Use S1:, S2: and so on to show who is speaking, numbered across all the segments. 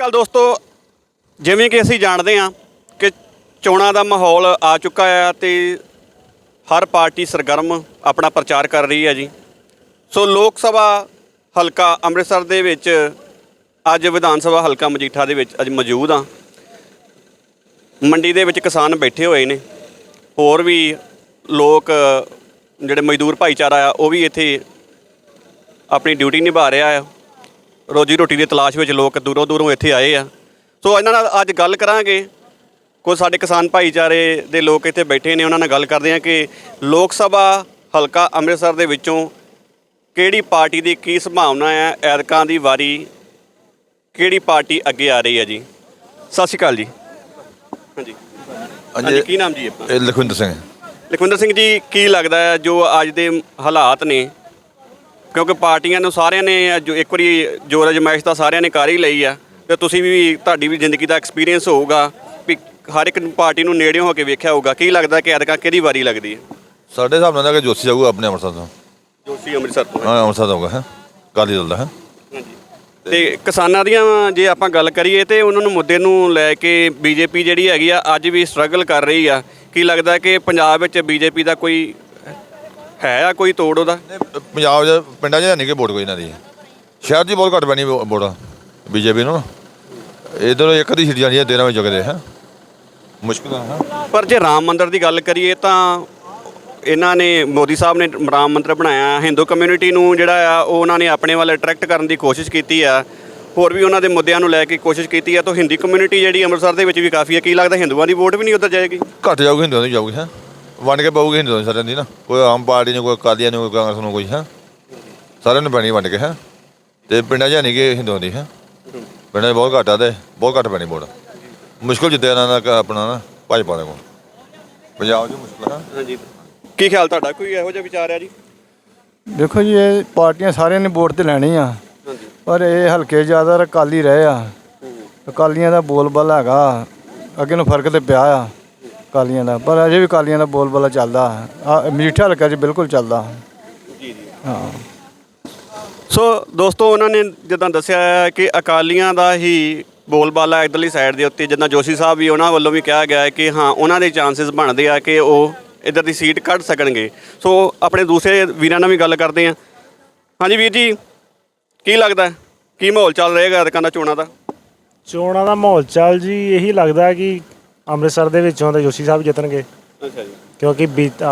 S1: ਅਕਾਲ ਦੋਸਤੋ, ਜਿਵੇਂ ਕਿ ਅਸੀਂ ਜਾਣਦੇ ਹਾਂ ਕਿ ਚੋਣਾਂ ਦਾ ਮਾਹੌਲ ਆ ਚੁੱਕਾ ਹੈ ਤੇ ਹਰ ਪਾਰਟੀ ਸਰਗਰਮ ਆਪਣਾ ਪ੍ਰਚਾਰ ਕਰ ਰਹੀ ਹੈ ਜੀ। ਸੋ ਲੋਕ ਸਭਾ ਹਲਕਾ ਅੰਮ੍ਰਿਤਸਰ ਦੇ ਵਿੱਚ ਅੱਜ ਵਿਧਾਨ ਸਭਾ ਹਲਕਾ ਮਜੀਠਾ ਦੇ ਵਿੱਚ ਅੱਜ ਮੌਜੂਦ ਹਾਂ। ਮੰਡੀ ਦੇ ਵਿੱਚ ਕਿਸਾਨ ਬੈਠੇ ਹੋਏ ਨੇ। ਹੋਰ ਵੀ ਲੋਕ, ਜਿਹੜੇ ਮਜ਼ਦੂਰ ਭਾਈਚਾਰਾ ਆ, ਉਹ ਵੀ ਇੱਥੇ ਆਪਣੀ ਡਿਊਟੀ ਨਿਭਾ ਰਿਹਾ ਆ। ਰੋਜੀ ਰੋਟੀ ਦੀ ਤਲਾਸ਼ ਵਿੱਚ ਲੋਕ ਦੂਰੋਂ ਦੂਰੋਂ ਇੱਥੇ ਆਏ ਆ। ਸੋ ਇਹਨਾਂ ਨਾਲ ਅੱਜ ਗੱਲ ਕਰਾਂਗੇ। ਕੋਈ ਸਾਡੇ ਕਿਸਾਨ ਭਾਈਚਾਰੇ ਦੇ ਲੋਕ ਇੱਥੇ ਬੈਠੇ ਨੇ ਉਹਨਾਂ ਨਾਲ ਗੱਲ ਕਰਦੇ ਆ ਕਿ ਲੋਕ ਸਭਾ ਹਲਕਾ ਅੰਮ੍ਰਿਤਸਰ ਦੇ ਵਿੱਚੋਂ ਕਿਹੜੀ ਪਾਰਟੀ ਦੀ ਕੀ ਸੰਭਾਵਨਾ ਹੈ? ਐਤਕਾਂ ਦੀ ਵਾਰੀ ਕਿਹੜੀ ਪਾਰਟੀ ਅੱਗੇ ਆ ਰਹੀ ਹੈ ਜੀ? ਸਤਿ ਸ਼੍ਰੀ ਅਕਾਲ ਜੀ। ਹਾਂਜੀ ਹਾਂਜੀ ਕੀ ਨਾਮ ਜੀ ਆਪਣਾ?
S2: ਇਹ ਲਖਵਿੰਦਰ ਸਿੰਘ।
S1: ਲਖਵਿੰਦਰ ਸਿੰਘ ਜੀ ਕੀ ਲੱਗਦਾ ਹੈ ਜੋ ਅੱਜ ਦੇ ਹਾਲਾਤ ਨੇ ਕਿਉਂਕਿ ਪਾਰਟੀਆਂ ਨੂੰ ਸਾਰਿਆਂ ਨੇ ਜੋ ਇੱਕ ਵਾਰੀ ਜੋਰ ਅਜਮਾਇਸ਼ ਤਾਂ ਸਾਰਿਆਂ ਨੇ ਕਰ ਹੀ ਲਈ ਆ ਤੇ ਤੁਸੀਂ ਵੀ ਤੁਹਾਡੀ ਵੀ ਜ਼ਿੰਦਗੀ ਦਾ ਐਕਸਪੀਰੀਅੰਸ ਹੋਊਗਾ ਵੀ ਹਰ ਇੱਕ ਪਾਰਟੀ ਨੂੰ ਨੇੜਿਓਂ ਹੋ ਕੇ ਵੇਖਿਆ ਹੋਊਗਾ। ਕੀ ਲੱਗਦਾ ਕਿ ਐਤਕਾਂ ਕਿਹਦੀ ਵਾਰੀ ਲੱਗਦੀ ਹੈ?
S2: ਸਾਡੇ ਹਿਸਾਬ ਨਾਲ ਤਾਂ ਕਿ ਜੋਸ਼ੀ ਜਾਊਗਾ ਆਪਣੇ ਅੰਮ੍ਰਿਤਸਰ ਤੋਂ।
S1: ਜੋਸ਼ੀ ਅੰਮ੍ਰਿਤਸਰ ਤੋਂ
S2: ਹਾਂ। ਅੰਮ੍ਰਿਤਸਰ ਦਾ ਹੋਊਗਾ ਹੈ। ਕਾਲੀ ਦਲ ਦਾ ਹੈ।
S1: ਤੇ ਕਿਸਾਨਾਂ ਦੀਆਂ ਜੇ ਆਪਾਂ ਗੱਲ ਕਰੀਏ ਤੇ ਉਹਨਾਂ ਨੂੰ ਮੁੱਦੇ ਨੂੰ ਲੈ ਕੇ ਬੀਜੇਪੀ ਜਿਹੜੀ ਹੈਗੀ ਆ ਅੱਜ ਵੀ ਸਟਰਗਲ ਕਰ ਰਹੀ ਆ। ਕੀ ਲੱਗਦਾ ਕਿ ਪੰਜਾਬ ਵਿੱਚ ਬੀਜੇਪੀ ਦਾ ਕੋਈ ਹੈ ਆ ਕੋਈ ਤੋੜ ਉਹਦਾ?
S2: ਪੰਜਾਬ ਦੇ ਪਿੰਡਾਂ 'ਚ ਨਹੀਂ ਕਿ ਵੋਟ ਕੋਈ ਇਹਨਾਂ ਦੀ। ਸ਼ਹਿਰ 'ਚ ਹੀ ਬਹੁਤ ਘੱਟ ਪੈਣੀ ਵੋ- ਵੋਟ ਬੀਜੇਪੀ ਨੂੰ। ਇਧਰ ਇੱਕ ਦੀ ਸੀਟ ਜਾਂਦੀ ਹੈ ਦੇਰਾਂ ਵਿੱਚ ਜਗਦੇ ਹੈ। ਮੁਸ਼ਕਿਲ ਹੈ।
S1: ਪਰ ਜੇ ਰਾਮ ਮੰਦਿਰ ਦੀ ਗੱਲ ਕਰੀਏ ਤਾਂ ਇਹਨਾਂ ਨੇ ਮੋਦੀ ਸਾਹਿਬ ਨੇ ਰਾਮ ਮੰਦਿਰ ਬਣਾਇਆ ਹਿੰਦੂ ਕਮਿਊਨਿਟੀ ਨੂੰ ਜਿਹੜਾ ਆ ਉਹ ਉਹਨਾਂ ਨੇ ਆਪਣੇ ਵੱਲ ਅਟਰੈਕਟ ਕਰਨ ਦੀ ਕੋਸ਼ਿਸ਼ ਕੀਤੀ ਆ। ਹੋਰ ਵੀ ਉਹਨਾਂ ਦੇ ਮੁੱਦਿਆਂ ਨੂੰ ਲੈ ਕੇ ਕੋਸ਼ਿਸ਼ ਕੀਤੀ ਆ ਤਾਂ ਹਿੰਦੀ ਕਮਿਊਨਿਟੀ ਜਿਹੜੀ ਅੰਮ੍ਰਿਤਸਰ ਦੇ ਵਿੱਚ ਵੀ ਕਾਫੀ ਹੈ ਕੀ ਲੱਗਦਾ ਹਿੰਦੂਆਂ ਦੀ ਵੋਟ ਵੀ ਨਹੀਂ ਉੱਧਰ ਜਾਏਗੀ?
S2: ਘੱਟ ਜਾਊਗੀ ਹਿੰਦੂਆਂ ਦੀ ਜਾਊਗੀ ਹੈ। ਵੰਡ ਕੇ ਪਾਊਗੀ ਹਿੰਦੂਆਂ ਦੀ ਸਾਰਿਆਂ ਦੀ ਨਾ। ਕੋਈ ਆਮ ਪਾਰਟੀ ਨੂੰ ਕੋਈ ਅਕਾਲੀਆਂ ਨੂੰ ਕੋਈ ਕਾਂਗਰਸ ਨੂੰ ਕੋਈ ਹੈ? ਸਾਰਿਆਂ ਨੂੰ ਪੈਣੀ ਵੰਡ ਕੇ ਹੈ? ਤੇ ਪਿੰਡਾਂ 'ਚ ਹੈ ਨਹੀਂ ਕਿ ਹਿੰਦੂਆਂ ਦੀ ਹੈ? ਪਿੰਡਾਂ 'ਚ ਬਹੁਤ ਘੱਟ ਆ ਤੇ ਬਹੁਤ ਘੱਟ ਪੈਣੀ ਵੋਟ। ਮੁਸ਼ਕਿਲ ਜਿੱਦਾਂ ਇਹਨਾਂ ਦਾ ਆਪਣਾ ਨਾ ਭਾਜਪਾ ਦੇ ਕੋਲ। ਪੰਜਾਬ 'ਚ ਮੁਸ਼ਕਿਲ ਹੈ?
S1: ਹਾਂਜੀ। ਕੀ ਖਿਆਲ ਤੁਹਾਡਾ? ਕੋਈ ਇਹੋ ਜਿਹਾ ਵਿਚਾਰ ਆ ਜੀ?
S3: ਦੇਖੋ ਜੀ ਇਹ ਪਾਰਟੀਆਂ ਸਾਰਿਆਂ ਨੇ ਵੋਟ ਤੇ ਲੈਣੀ ਆ। ਪਰ ਇਹ ਹਲਕੇ ਜ਼ਿਆਦਾ ਅਕਾਲੀ ਰਹੇ ਆ। ਅਕਾਲੀਆਂ ਦਾ ਬੋਲਬਾਲਾ ਹੈਗਾ। ਅੱਗੇ ਨੂੰ ਫ਼ਰਕ ਤੇ ਪਿਆ ਆ। ਅਕਾਲੀਆਂ ਦਾ ਪਰ ਅਜੇ ਵੀ ਅਕਾਲੀਆਂ ਦਾ ਬੋਲਬਾਲਾ ਚੱਲਦਾ। ਆ ਮੀਠਾ ਹਲਕਾ 'ਚ ਬਿਲਕੁਲ ਚੱਲਦਾ।
S1: ਜੀ ਜੀ।
S3: ਹਾਂ।
S1: ਸੋ ਦੋਸਤੋ ਉਹਨਾਂ ਨੇ ਜਿੱਦਾਂ ਦੱਸਿਆ ਹੈ ਕਿ ਅਕਾਲੀਆਂ ਦਾ ਹੀ ਬੋਲਬਾਲਾ ਇਧਰਲੀ ਸਾਈਡ ਦੇ ਉੱਤੇ ਜਿੱਦਾਂ ਜੋਸ਼ੀ ਸਾਹਿਬ ਵੀ ਉਹਨਾਂ ਵੱਲੋਂ ਵੀ ਕਿਹਾ ਗਿਆ ਹੈ ਕਿ ਹਾਂ ਉਹਨਾਂ ਦੇ ਚਾਂਸਸ ਬਣਦੇ ਆ ਕਿ ਉਹ ਇਧਰ ਦੀ ਸੀਟ ਕੱਢ ਸਕਣਗੇ। ਸੋ ਆਪਣੇ ਦੂਸਰੇ ਵੀਰਾਂ ਨਾਲ ਵੀ ਗੱਲ ਕਰਦੇ ਆ ਹਾਂਜੀ ਵੀਰ ਜੀ ਕੀ ਲੱਗਦਾ ਹੈ? ਕੀ ਮਾਹੌਲ ਚੱਲ ਰਹੇਗਾ ਅਰਕਾਂ ਦਾ ਚੋਣਾਂ ਦਾ?
S4: ਚੋਣਾਂ ਦਾ ਮਾਹੌਲ ਚੱਲ ਜੀ ਇਹੀ ਲੱਗਦਾ ਹੈ ਕਿ ਅੰਮ੍ਰਿਤਸਰ ਦੇ ਵਿੱਚੋਂ ਤਾਂ ਜੋਸ਼ੀ ਸਾਹਿਬ ਜਿੱਤਣਗੇ।
S1: ਅੱਛਾ ਜੀ।
S4: ਕਿਉਂਕਿ ਬੀ-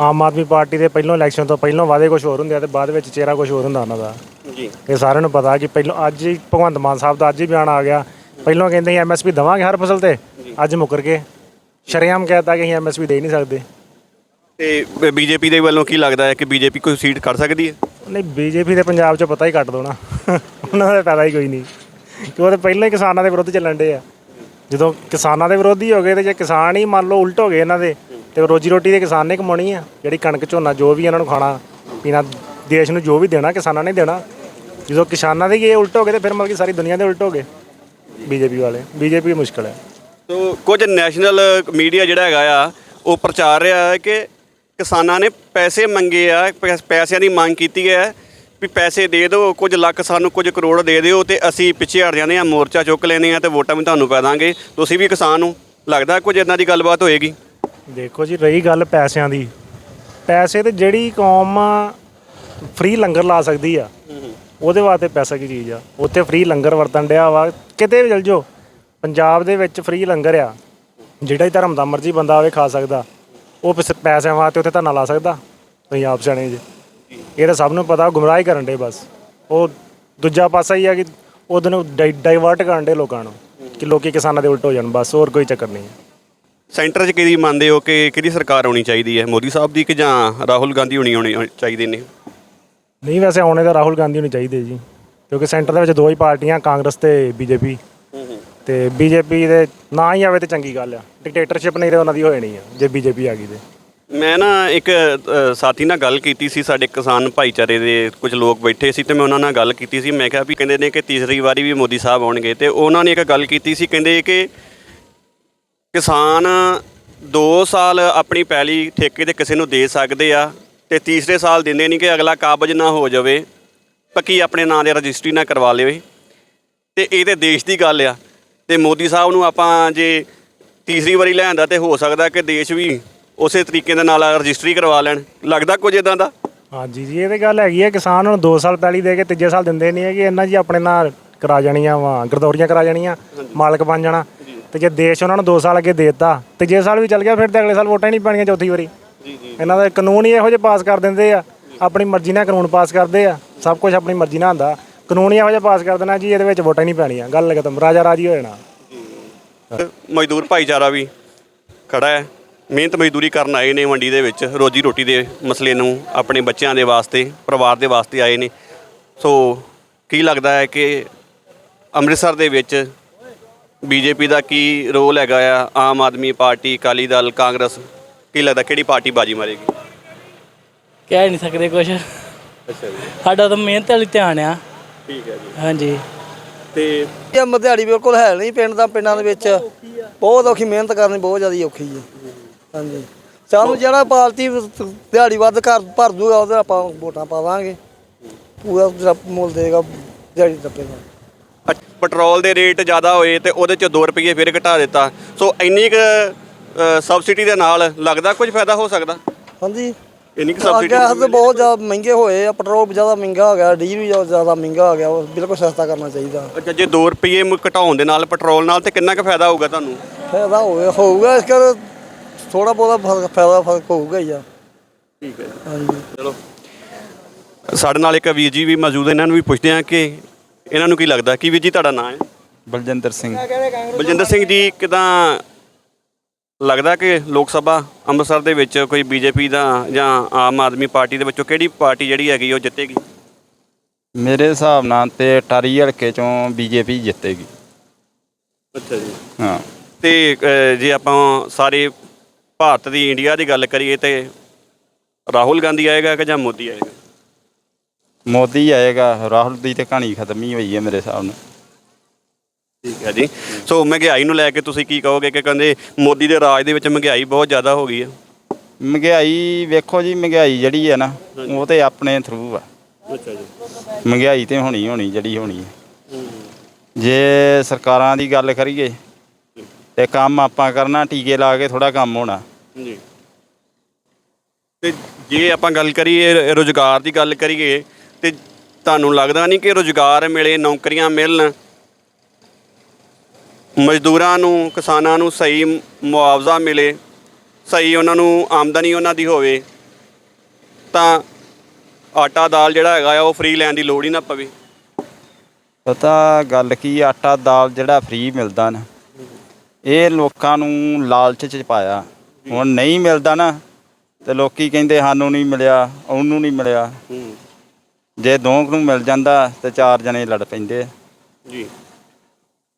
S4: ਆਮ ਆਦਮੀ ਪਾਰਟੀ ਦੇ ਪਹਿਲੋਂ ਇਲੈਕਸ਼ਨ ਤੋਂ ਪਹਿਲੋਂ ਵਾਅਦੇ ਕੁਝ ਹੋਰ ਹੁੰਦੇ ਆ ਤੇ ਬਾਅਦ ਵਿੱਚ ਚਿਹਰਾ ਕੁਝ ਹੋਰ ਹੁੰਦਾ ਉਹਨਾਂ ਦਾ।
S1: ਜੀ।
S4: ਇਹ ਸਾਰਿਆਂ ਨੂੰ ਪਤਾ ਕਿ ਪਹਿਲੋਂ ਅੱਜ ਹੀ ਭਗਵੰਤ ਮਾਨ ਸਾਹਿਬ ਦਾ ਅੱਜ ਹੀ ਬਿਆਨ ਆ ਗਿਆ। ਪਹਿਲੋਂ ਕਹਿੰਦੇ ਸੀ ਐਮਐਸਪੀ ਦਵਾਂਗੇ ਹਰ ਫਸਲ ਤੇ ਅੱਜ ਮੁੱਕਰ ਕੇ ਸ਼ਰੇਆਮ ਕਹਿਤਾ ਕਿ ਅਸੀਂ ਐਮਐਸਪੀ ਦੇ ਹੀ ਨਹੀਂ ਸਕਦੇ।
S1: ਤੇ ਬੀਜੇਪੀ ਦੇ ਵੱਲੋਂ ਕੀ ਲੱਗਦਾ ਹੈ ਕਿ ਬੀਜੇਪੀ ਕੋਈ ਸੀਟ ਕੱਢ ਸਕਦੀ ਹੈ?
S4: ਨਹੀਂ ਬੀਜੇਪੀ ਦੇ ਪੰਜਾਬ 'ਚ ਪਤਾ ਹੀ ਕੱਟ ਦੋ ਨਾ। ਉਹਨਾਂ ਦਾ ਫਾਇਦਾ ਹੀ ਕੋਈ ਨਹੀਂ। ਕਿ ਉਹ ਤਾਂ ਪਹਿਲਾਂ ਹੀ ਕਿਸਾਨਾਂ ਦੇ ਵਿਰੁੱਧ ਚੱਲਣ ਡੇ ਆ। ਜਦੋਂ ਕਿਸਾਨਾਂ ਦੇ ਵਿਰੋਧੀ ਹੋ ਗਏ ਤੇ ਜੇ ਕਿਸਾਨ ਹੀ ਮੰਨ ਲਓ ਉਲਟ ਹੋ ਗਏ ਇਹਨਾਂ ਦੇ, ਤੇ ਰੋਜੀ ਰੋਟੀ ਦੇ ਕਿਸਾਨ ਨੇ ਕਮਾਉਣੀ ਆ, ਜਿਹੜੀ ਕਣਕ, ਝੋਨਾ, ਜੋ ਵੀ ਇਹਨਾਂ ਨੂੰ ਖਾਣਾ, ਪੀਣਾ, ਦੇਸ਼ ਨੂੰ ਜੋ ਵੀ ਦੇਣਾ, ਕਿਸਾਨਾਂ ਨੇ ਦੇਣਾ। ਜਦੋਂ ਕਿਸਾਨਾਂ ਦੇ ਹੀ ਇਹ ਉਲਟ ਹੋ ਗਏ ਤੇ ਫਿਰ ਮਤਲਬ ਕਿ ਸਾਰੀ ਦੁਨੀਆ ਦੇ ਉਲਟ ਹੋ ਗਏ। ਬੀਜੇਪੀ ਵਾਲੇ, ਬੀਜੇਪੀ ਮੁਸ਼ਕਲ ਹੈ।
S1: ਸੋ ਕੁਝ ਨੈਸ਼ਨਲ ਮੀਡੀਆ ਜਿਹੜਾ ਹੈਗਾ ਆ, ਉਹ ਪ੍ਰਚਾਰ ਰਿਹਾ ਹੈ ਕਿ ਕਿਸਾਨਾਂ ਨੇ ਪੈਸੇ ਮੰਗੇ ਆ ਪੈ- ਪੈਸਿਆਂ ਦੀ ਮੰਗ ਕੀਤੀ ਹੈ ਵੀ ਪੈਸੇ ਦੇ ਦਿਓ, ਕੁਝ ਲੱਖ ਸਾਨੂੰ ਕੁਝ ਕਰੋੜ ਦੇ ਦਿਓ ਤੇ ਅਸੀਂ ਪਿੱਛੇ ਹਟ ਜਾਂਦੇ ਆ ਮੋਰਚਾ ਚੁੱਕ ਲੈਨੇ ਆ ਤੇ ਵੋਟਾਂ ਵੀ ਤੁਹਾਨੂੰ ਪਾ ਦਾਂਗੇ। ਤੁਸੀਂ ਵੀ ਕਿਸਾਨ ਹੋ, ਲੱਗਦਾ ਕੁਝ ਇਦਾਂ ਦੀ ਗੱਲਬਾਤ ਹੋਏਗੀ?
S4: ਦੇਖੋ ਜੀ, ਰਹੀ ਗੱਲ ਪੈਸਿਆਂ ਦੀ। ਪੈਸੇ ਤੇ ਜਿਹੜੀ ਕੌਮ ਫ੍ਰੀ ਲੰਗਰ ਲਾ ਸਕਦੀ ਆ, ਉਹਦੇ ਵਾਸਤੇ ਪੈਸਾ ਕੀ ਚੀਜ਼ ਆ? ਉੱਥੇ ਫ੍ਰੀ ਲੰਗਰ ਵਰਤਣ ਡਿਆ ਵਾ। ਕਿਤੇ ਵੀ ਚਲ ਜਾਓ, ਪੰਜਾਬ ਦੇ ਵਿੱਚ ਫ੍ਰੀ ਲੰਗਰ ਆ। ਜਿਹੜਾ ਹੀ ਧਰਮ ਦਾ ਮਰਜ਼ੀ ਬੰਦਾ ਆਵੇ ਖਾ ਸਕਦਾ। ਉਹ ਪੈਸ- ਪੈਸਿਆਂ ਵਾਸਤੇ ਉੱਥੇ ਧਰਨਾ ਲਾ ਸਕਦਾ। ਤੁਸੀਂ ਆਪ ਸਿਆਣੇ ਜੀ। ਇਹ ਤਾਂ ਸਭ ਨੂੰ ਪਤਾ ਗੁੰਮਰਾਹ ਹੀ ਕਰਨ ਦੇ ਬਸ। ਉਹ ਦੂਜਾ ਪਾਸਾ ਹੀ ਆ ਕਿ ਉਹਦੇ ਨੂੰ ਡਾਈਵਰਟ ਕਰਨ ਦੇ ਲੋਕਾਂ ਨੂੰ ਕਿ ਲੋਕੀ ਕਿਸਾਨਾਂ ਦੇ ਉਲਟ ਹੋ ਜਾਣ ਬਸ ਹੋਰ ਕੋਈ ਚੱਕਰ ਨਹੀਂ। ਹੈ
S1: ਸੈਂਟਰ 'ਚ ਕਿਹਦੀ ਮੰਨਦੇ ਹੋ ਕਿ ਕਿਹਦੀ ਸਰਕਾਰ ਆਉਣੀ ਚਾਹੀਦੀ ਹੈ? ਮੋਦੀ ਸਾਹਿਬ ਦੀ ਕਿ ਜਾਂ ਰਾਹੁਲ ਗਾਂਧੀ ਹੋਣੀ ਆਉਣੀ ਚਾਹੀਦੇ ਨੇ?
S4: ਨਹੀਂ ਵੈਸੇ ਆਉਣੇ ਤਾਂ ਰਾਹੁਲ ਗਾਂਧੀ ਨੂੰ ਚਾਹੀਦੇ ਜੀ ਕਿਉਂਕਿ ਸੈਂਟਰ ਦੇ ਵਿੱਚ ਦੋ ਹੀ ਪਾਰਟੀਆਂ ਕਾਂਗਰਸ ਤੇ ਬੀਜੇਪੀ ਤੇ ਬੀਜੇਪੀ ਦੇ ਨਾ ਹੀ ਆਵੇ ਤੇ ਚੰਗੀ ਗੱਲ ਆ ਡਿਕਟੇਟਰਸ਼ਿਪ ਨਹੀਂ ਤੇ ਉਹਨਾਂ ਦੀ ਹੋ ਜਾਣੀ ਆ ਜੇ ਬੀਜੇਪੀ ਆ ਗਈ ਤੇ।
S1: ਮੈਂ ਨਾ ਇੱਕ ਅ, ਸਾਥੀ ਨਾਲ ਗੱਲ ਕੀਤੀ ਸੀ ਸਾਡੇ ਕਿਸਾਨ ਭਾਈਚਾਰੇ ਦੇ ਕੁਝ ਲੋਕ ਬੈਠੇ ਸੀ ਤੇ ਮੈਂ ਉਹਨਾਂ ਨਾਲ ਗੱਲ ਕੀਤੀ ਸੀ। ਮੈਂ ਕਿਹਾ ਵੀ ਕਹਿੰਦੇ ਨੇ ਕਿ ਤੀਸਰੀ ਵਾਰੀ ਵੀ ਮੋਦੀ ਸਾਹਿਬ ਆਉਣਗੇ ਤੇ ਉਹਨਾਂ ਨੇ ਇੱਕ ਗੱਲ ਕੀਤੀ ਸੀ ਕਹਿੰਦੇ ਕਿ ਕਿਸਾਨ 2 ਸਾਲ ਆਪਣੀ ਪੈਲੀ ਠੇਕੇ ਤੇ ਕਿਸੇ ਨੂੰ ਦੇ ਸਕਦੇ ਆ ਤੇ ਤੀਸਰੇ ਸਾਲ ਦਿੰਦੇ ਨਹੀਂ ਕਿ ਅਗਲਾ ਕਾਬਜ ਨਾ ਹੋ ਜਾਵੇ ਪੱਕੀ ਆਪਣੇ ਨਾਂ ਦੇ ਰਜਿਸਟਰੀ ਨਾ ਕਰਵਾ ਲਵੇ। ਤੇ ਇਹ ਤੇ ਦੇਸ਼ ਦੀ ਗੱਲ ਆ ਤੇ ਮੋਦੀ ਸਾਹਿਬ ਨੂੰ ਆਪਾਂ ਜੇ ਤੀਸਰੀ ਵਾਰੀ ਲਿਆਂਦਾ ਤੇ ਹੋ ਸਕਦਾ ਕਿ ਦੇਸ਼ ਵੀ ਉਸੇ ਤਰੀਕੇ ਦੇ ਨਾਲ ਰਜਿਸਟਰੀ ਕਰਵਾ ਲੈਣ। ਲੱਗਦਾ ਕੁਝ ਇਦਾਂ ਦਾ?
S4: ਹਾਂਜੀ ਜੀ ਇਹ ਤੇ ਗੱਲ ਹੈਗੀ ਹੈ ਕਿਸਾਨ ਨੂੰ 2 ਸਾਲ ਪਹਿਲੀ ਦੇ ਕੇ ਤੀਜੇ ਸਾਲ ਦਿੰਦੇ ਨਹੀਂ ਹੈਗੇ ਇਹਨਾਂ ਜੀ ਆਪਣੇ ਨਾਲ ਕਰਾ ਜਾਣੀਆਂ ਵਾ ਗਰਦੌਰੀਆਂ ਕਰਾ ਜਾਣੀਆਂ ਮਾਲਕ ਬਣ ਜਾਣਾ। ਤੇ ਜੇ ਦੇਸ਼ ਉਹਨਾਂ ਨੂੰ 2 ਸਾਲ ਅੱਗੇ ਦੇਤਾ ਤੇ ਜੇ ਸਾਲ ਵੀ ਚੱਲ ਗਿਆ ਫਿਰ ਤੇ ਅਗਲੇ ਸਾਲ ਵੋਟਾਂ ਨਹੀਂ ਪੈਣੀਆਂ ਚੌਥੀ ਵਾਰੀ।
S1: ਜੀ ਜੀ।
S4: ਇਹਨਾਂ ਦਾ ਕਾਨੂੰਨ ਹੀ ਇਹੋ ਜਿਹੇ ਪਾਸ ਕਰ ਦਿੰਦੇ ਆ ਆਪਣੀ ਮਰਜ਼ੀ ਨਾਲ ਕਾਨੂੰਨ ਪਾਸ ਕਰਦੇ ਆ ਸਭ ਕੁਝ ਆਪਣੀ ਮਰਜ਼ੀ ਨਾਲ ਹੁੰਦਾ। ਕਾਨੂੰਨ ਹੀ ਇਹੋ ਜਿਹਾ ਪਾਸ ਕਰ ਦੇਣਾ ਜੀ ਇਹਦੇ ਵਿੱਚ ਵੋਟਾਂ ਨਹੀਂ ਪੈਣੀਆਂ ਗੱਲ ਖਤਮ ਰਾਜਾ ਰਾਜੀ ਹੋ ਜਾਣਾ।
S1: ਮਜ਼ਦੂਰ ਭਾਈਚਾਰਾ ਵੀ ਖੜਾ ਹੈ। ਮਿਹਨਤ ਮਜ਼ਦੂਰੀ ਕਰਨ ਆਏ ਨੇ ਮੰਡੀ ਦੇ ਵਿੱਚ ਰੋਜੀ ਰੋਟੀ ਦੇ ਮਸਲੇ ਨੂੰ ਆਪਣੇ ਬੱਚਿਆਂ ਦੇ ਵਾਸਤੇ ਪਰਿਵਾਰ ਦੇ ਵਾਸਤੇ ਆਏ ਨੇ। ਸੋ ਕੀ ਲੱਗਦਾ ਹੈ ਕਿ ਅੰਮ੍ਰਿਤਸਰ ਦੇ ਵਿੱਚ ਬੀਜੇਪੀ ਦਾ ਕੀ ਰੋਲ ਹੈਗਾ ਆ? ਆਮ ਆਦਮੀ ਪਾਰਟੀ ਅਕਾਲੀ ਦਲ ਕਾਂਗਰਸ ਕੀ ਲੱਗਦਾ ਕਿਹੜੀ ਪਾਰਟੀ ਬਾਜੀ ਮਾਰੇਗੀ?
S5: ਕਹਿ ਨਹੀਂ ਸਕਦੇ ਕੁਝ
S1: ਅੱਛਾ ਜੀ।
S5: ਸਾਡਾ ਤਾਂ ਮਿਹਨਤ ਵਾਲੀ ਧਿਆਨ ਆ।
S1: ਠੀਕ ਹੈ ਜੀ।
S5: ਹਾਂਜੀ।
S1: ਤੇ
S6: ਇਹ ਮਧਿਆੜੀ ਬਿਲਕੁਲ ਹੈ ਨਹੀਂ ਪਿੰਡ ਦਾ ਪਿੰਡਾਂ ਦੇ ਵਿੱਚ ਬਹੁਤ ਔਖੀ ਮਿਹਨਤ ਕਰਨੀ ਬਹੁਤ ਜ਼ਿਆਦਾ ਔਖੀ ਹੈ। ਹਾਂਜੀ। ਸਾਨੂੰ ਜਿਹੜਾ ਪਾਰਟੀ ਦਿਹਾੜੀ ਵੱਧ ਘਰ ਭਰ ਦੂਗਾ ਉਹਦੇ ਆਪਾਂ ਵੋਟਾਂ ਪਾਵਾਂਗੇ ਪੂਰਾ ਜਿਹੜਾ ਮੁੱਲ ਦੇਗਾ ਦਿਹਾੜੀ ਦੱਪੇਗਾ
S1: ਅੱਛਾ, ਪੈਟਰੋਲ ਦੇ ਰੇਟ ਜ਼ਿਆਦਾ ਹੋਏ ਤੇ ਉਹਦੇ ਚ 2 ਰੁਪਏ ਫਿਰ ਘਟਾ ਦਿੱਤਾ। ਸੋ ਇੰਨੀ ਕੁ ਅ, ਸਬਸਿਡੀ ਦੇ ਨਾਲ ਲੱਗਦਾ ਕੁਝ ਫਾਇਦਾ ਹੋ ਸਕਦਾ?
S6: ਹਾਂਜੀ।
S1: ਇੰਨੀ ਕੁ ਸਬਸਿਡੀ
S6: ਗੈਸ ਤੇ ਬਹੁਤ ਜ਼ਿਆਦਾ ਮਹਿੰਗੇ ਹੋਏ ਆ ਪੈਟਰੋਲ ਜ਼ਿਆਦਾ ਮਹਿੰਗਾ ਹੋ ਗਿਆ ਡੀਜ਼ਲ ਵੀ ਜ਼ਿਆਦਾ ਮਹਿੰਗਾ ਹੋ ਗਿਆ ਉਹ ਬਿਲਕੁਲ ਸਸਤਾ ਕਰਨਾ ਚਾਹੀਦਾ।
S1: ਅੱਛਾ ਜੇ 2 ਰੁਪਏ ਮ- ਘਟਾਉਣ ਦੇ ਨਾਲ ਪੈਟਰੋਲ ਨਾਲ ਤੇ ਕਿੰਨਾ ਕੁ ਫਾਇਦਾ ਹੋਊਗਾ ਤੁਹਾਨੂੰ?
S6: ਫਾਇਦਾ ਹੋਊਗਾ ਹੋਊਗਾ ਇਸ ਕਰ ਥੋੜਾ ਬਹੁਤਾ ਫ਼ਰਕ ਫਾਇਦਾ ਫ਼ਰਕ ਹੋਊਗਾ ਹੀ ਆ।
S1: ਠੀਕ ਹੈ।
S6: ਹਾਂਜੀ।
S1: ਚਲੋ। ਸਾਡੇ ਨਾਲ ਇੱਕ ਵੀਰ ਜੀ ਵੀ ਮੌਜੂਦ ਹੈ ਇਹਨਾਂ ਨੂੰ ਵੀ ਪੁੱਛਦੇ ਆ ਕਿ ਇਹਨਾਂ ਨੂੰ ਕੀ ਲੱਗਦਾ ਕੀ ਵੀਰ ਜੀ ਤੁਹਾਡਾ ਨਾਮ ਹੈ?
S7: ਬਲਜਿੰਦਰ ਸਿੰਘ।
S1: ਬਲਜਿੰਦਰ ਸਿੰਘ ਜੀ ਕਿਦਾਂ ਲੱਗਦਾ ਕਿ ਲੋਕ ਸਭਾ ਅੰਮ੍ਰਿਤਸਰ ਦੇ ਵਿੱਚ ਕੋਈ ਬੀਜੇਪੀ ਦਾ ਜਾਂ ਆਮ ਆਦਮੀ ਪਾਰਟੀ ਦੇ ਵਿੱਚੋਂ ਕਿਹੜੀ ਪਾਰਟੀ ਜਿਹੜੀ ਹੈਗੀ ਉਹ ਜਿੱਤੇਗੀ?
S7: ਮੇਰੇ ਹਿਸਾਬ ਨਾਲ ਤੇ ਟਾਰੀ ਹਲਕੇ ਚੋਂ ਬੀਜੇਪੀ ਜਿੱਤੇਗੀ।
S1: ਅੱਛਾ ਜੀ।
S7: ਹਾਂ।
S1: ਤੇ ਅ, ਜੇ ਆਪਾਂ ਸਾਰੇ ਭਾਰਤ ਦੀ ਇੰਡੀਆ ਦੀ ਗੱਲ ਕਰੀਏ ਤੇ ਰਾਹੁਲ ਗਾਂਧੀ ਆਏਗਾ ਕਿ ਜਾਂ ਮੋਦੀ ਆਏਗਾ?
S7: ਮੋਦੀ ਆਏਗਾ ਰਾਹੁਲ ਦੀ ਤੇ ਕਹਾਣੀ ਖਤਮ ਹੀ ਹੋਈ ਹੈ ਮੇਰੇ ਹਿਸਾਬ ਨਾਲ।
S1: ਠੀਕ ਹੈ ਜੀ। ਸੋ ਮਹਿੰਗਾਈ ਨੂੰ ਲੈ ਕੇ ਤੁਸੀਂ ਕੀ ਕਹੋਗੇ ਕਿ ਕਹਿੰਦੇ ਮੋਦੀ ਦੇ ਰਾਜ ਦੇ ਵਿੱਚ ਮਹਿੰਗਾਈ ਬਹੁਤ ਜ਼ਿਆਦਾ ਹੋ ਗਈ ਹੈ?
S7: ਮਹਿੰਗਾਈ ਵੇਖੋ ਜੀ ਮਹਿੰਗਾਈ ਜਿਹੜੀ ਹੈ ਨਾ ਉਹ ਤੇ ਆਪਣੇ ਥਰੂ ਆ।
S1: ਅੱਛਾ ਜੀ।
S7: ਮਹਿੰਗਾਈ ਤੇ ਹੋਣੀ ਹੋਣੀ ਜਿਹੜੀ ਹੋਣੀ ਹੈ। ਜੇ ਸਰਕਾਰਾਂ ਦੀ ਗੱਲ ਕਰੀਏ ਤੇ ਕੰਮ ਆਪਾਂ ਕਰਨਾ ਟੀਕੇ ਲਾ ਕੇ ਥੋੜਾ ਕੰਮ ਹੋਣਾ।
S1: ਜੀ। ਤੇ ਜੇ ਆਪਾਂ ਗੱਲ ਕਰੀਏ ਰੋਜ਼ਗਾਰ ਦੀ ਗੱਲ ਕਰੀਏ ਤੇ ਤੁਹਾਨੂੰ ਲੱਗਦਾ ਨਹੀਂ ਕਿ ਰੋਜ਼ਗਾਰ ਮਿਲੇ ਨੌਕਰੀਆਂ ਮਿਲਣ? ਮਜ਼ਦੂਰਾਂ ਨੂੰ ਕਿਸਾਨਾਂ ਨੂੰ ਸਹੀ ਮੁਆਵਜ਼ਾ ਮਿਲੇ ਸਹੀ ਉਹਨਾਂ ਨੂੰ ਆਮਦਨੀ ਉਹਨਾਂ ਦੀ ਹੋਵੇ ਤਾਂ ਆਟਾ ਦਾਲ ਜਿਹੜਾ ਹੈਗਾ ਉਹ ਫ੍ਰੀ ਲੈਣ ਦੀ ਲੋੜ ਹੀ ਨਾ ਪਵੇ।
S7: ਪਤਾ ਗੱਲ ਕੀ ਆਟਾ ਦਾਲ ਜਿਹੜਾ ਫ੍ਰੀ ਮਿਲਦਾ ਨਾ ਇਹ ਲੋਕਾਂ ਨੂੰ ਲਾਲਚ ਚ ਪਾਇਆ। ਹੁਣ ਨਹੀਂ ਮਿਲਦਾ ਨਾ ਤੇ ਲੋਕੀ ਕਹਿੰਦੇ ਸਾਨੂੰ ਨਹੀਂ ਮਿਲਿਆ ਉਹਨੂੰ ਨਹੀਂ ਮਿਲਿਆ। ਜੇ ਦੋ ਕੁ ਨੂੰ ਮਿਲ ਜਾਂਦਾ ਤੇ ਚਾਰ ਜਣੇ ਲੜ ਪੈਂਦੇ ਆ।
S1: ਜੀ।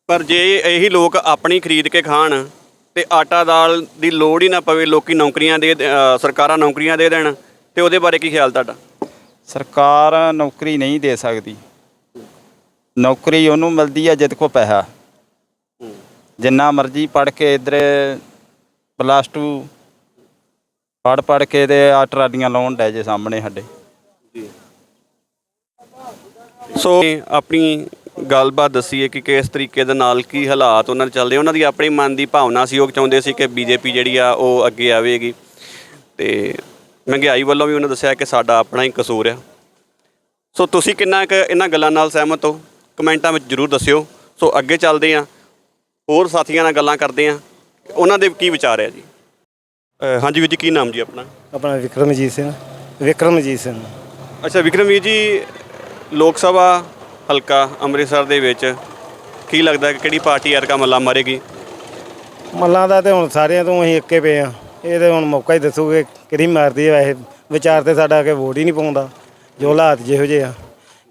S1: ਪਰ ਜੇ ਇਹੀ ਲੋਕ ਆਪਣੀ ਖਰੀਦ ਕੇ ਖਾਣ ਤੇ ਆਟਾ ਦਾਲ ਦੀ ਲੋੜ ਹੀ ਨਾ ਪਵੇ ਲੋਕੀ ਨੌਕਰੀਆਂ ਦੇ ਅ, ਸਰਕਾਰਾਂ ਨੌਕਰੀਆਂ ਦੇ ਦੇਣ ਤੇ ਉਹਦੇ ਬਾਰੇ ਕੀ ਖਿਆਲ ਤੁਹਾਡਾ?
S7: ਸਰਕਾਰ ਨੌਕਰੀ ਨਹੀਂ ਦੇ ਸਕਦੀ। ਨੌਕਰੀ ਉਹਨੂੰ ਮਿਲਦੀ ਆ ਜਿੱਦ ਕੋ ਪੈਸਾ। ਜਿੰਨਾ ਮਰਜ਼ੀ ਪੜ ਕੇ ਇਧਰ ਪਲੱਸ 2 ਪੜ ਪੜ ਕੇ ਤੇ ਆ ਟਰਾਲੀਆਂ ਲਾਉਣ ਡੈ ਜੇ ਸਾਹਮਣੇ ਸਾਡੇ।
S1: ਸੋ ਆਪਣੀ ਗੱਲਬਾਤ ਦੱਸੀਏ ਕਿ ਕਿਸ ਤਰੀਕੇ ਦੇ ਨਾਲ ਕੀ ਹਾਲਾਤ ਉਹਨਾਂ ਦੇ ਚੱਲਦੇ ਉਹਨਾਂ ਦੀ ਆਪਣੀ ਮਨ ਦੀ ਭਾਵਨਾ ਸੀ, ਉਹ ਚਾਹੁੰਦੇ ਸੀ ਕਿ ਬੀਜੇਪੀ ਜਿਹੜੀ ਆ, ਉਹ ਅੱਗੇ ਆਵੇਗੀ। ਤੇ ਮਹਿੰਗਾਈ ਵੱਲੋਂ ਵੀ ਉਹਨਾਂ ਦੱਸਿਆ ਕਿ ਸਾਡਾ ਆਪਣਾ ਹੀ ਕਸੂਰ ਆ। ਸੋ ਤੁਸੀਂ ਕਿੰਨਾ ਕੁ ਇਹਨਾਂ ਗੱਲਾਂ ਨਾਲ ਸਹਿਮਤ ਹੋ? ਕਮੈਂਟਾਂ ਵਿੱਚ ਜਰੂਰ ਦੱਸਿਓ। ਸੋ ਅੱਗੇ ਚੱਲਦੇ ਆ ਹੋਰ ਸਾਥੀਆਂ ਨਾਲ ਗੱਲਾਂ ਕਰਦੇ ਆ। ਉਹਨਾਂ ਦੇ ਕੀ ਵਿਚਾਰ ਹੈ ਜੀ? ਅ, ਹਾਂਜੀ ਵੀਰ ਜੀ ਕੀ ਨਾਮ ਜੀ ਆਪਣਾ?
S8: ਆਪਣਾ ਵਿਕਰਮਜੀਤ ਸਿੰਘ ਵਿਕਰਮਜੀਤ ਸਿੰਘ।
S1: ਅੱਛਾ ਵਿਕਰਮਵੀਰ ਜੀ ਲੋਕ ਸਭਾ ਹਲਕਾ ਅੰਮ੍ਰਿਤਸਰ ਦੇ ਵਿੱਚ ਕੀ ਲੱਗਦਾ ਕਿ ਕਿਹੜੀ ਪਾਰਟੀ ਐਰਕਾ ਮੱਲਾ ਮਾਰੇਗੀ?
S8: ਮੱਲਾਂ ਦਾ ਤੇ ਹੁਣ ਸਾਰਿਆਂ ਤੋਂ ਅਸੀਂ ਇੱਕੇ ਪਏ ਆ। ਇਹ ਤੇ ਹੁਣ ਮੌਕਾ ਹੀ ਦੱਸੂਗੇ ਕਿਹੜੀ ਮਾਰਦੀ ਹੈ ਵੈਸੇ। ਵਿਚਾਰ ਤੇ ਸਾਡਾ ਕਿ ਵੋਟ ਹੀ ਨਹੀਂ ਪਾਉਂਦਾ। ਜੋ ਹਾਲਾਤ ਜਿਹੋ ਜਿਹੇ ਆ।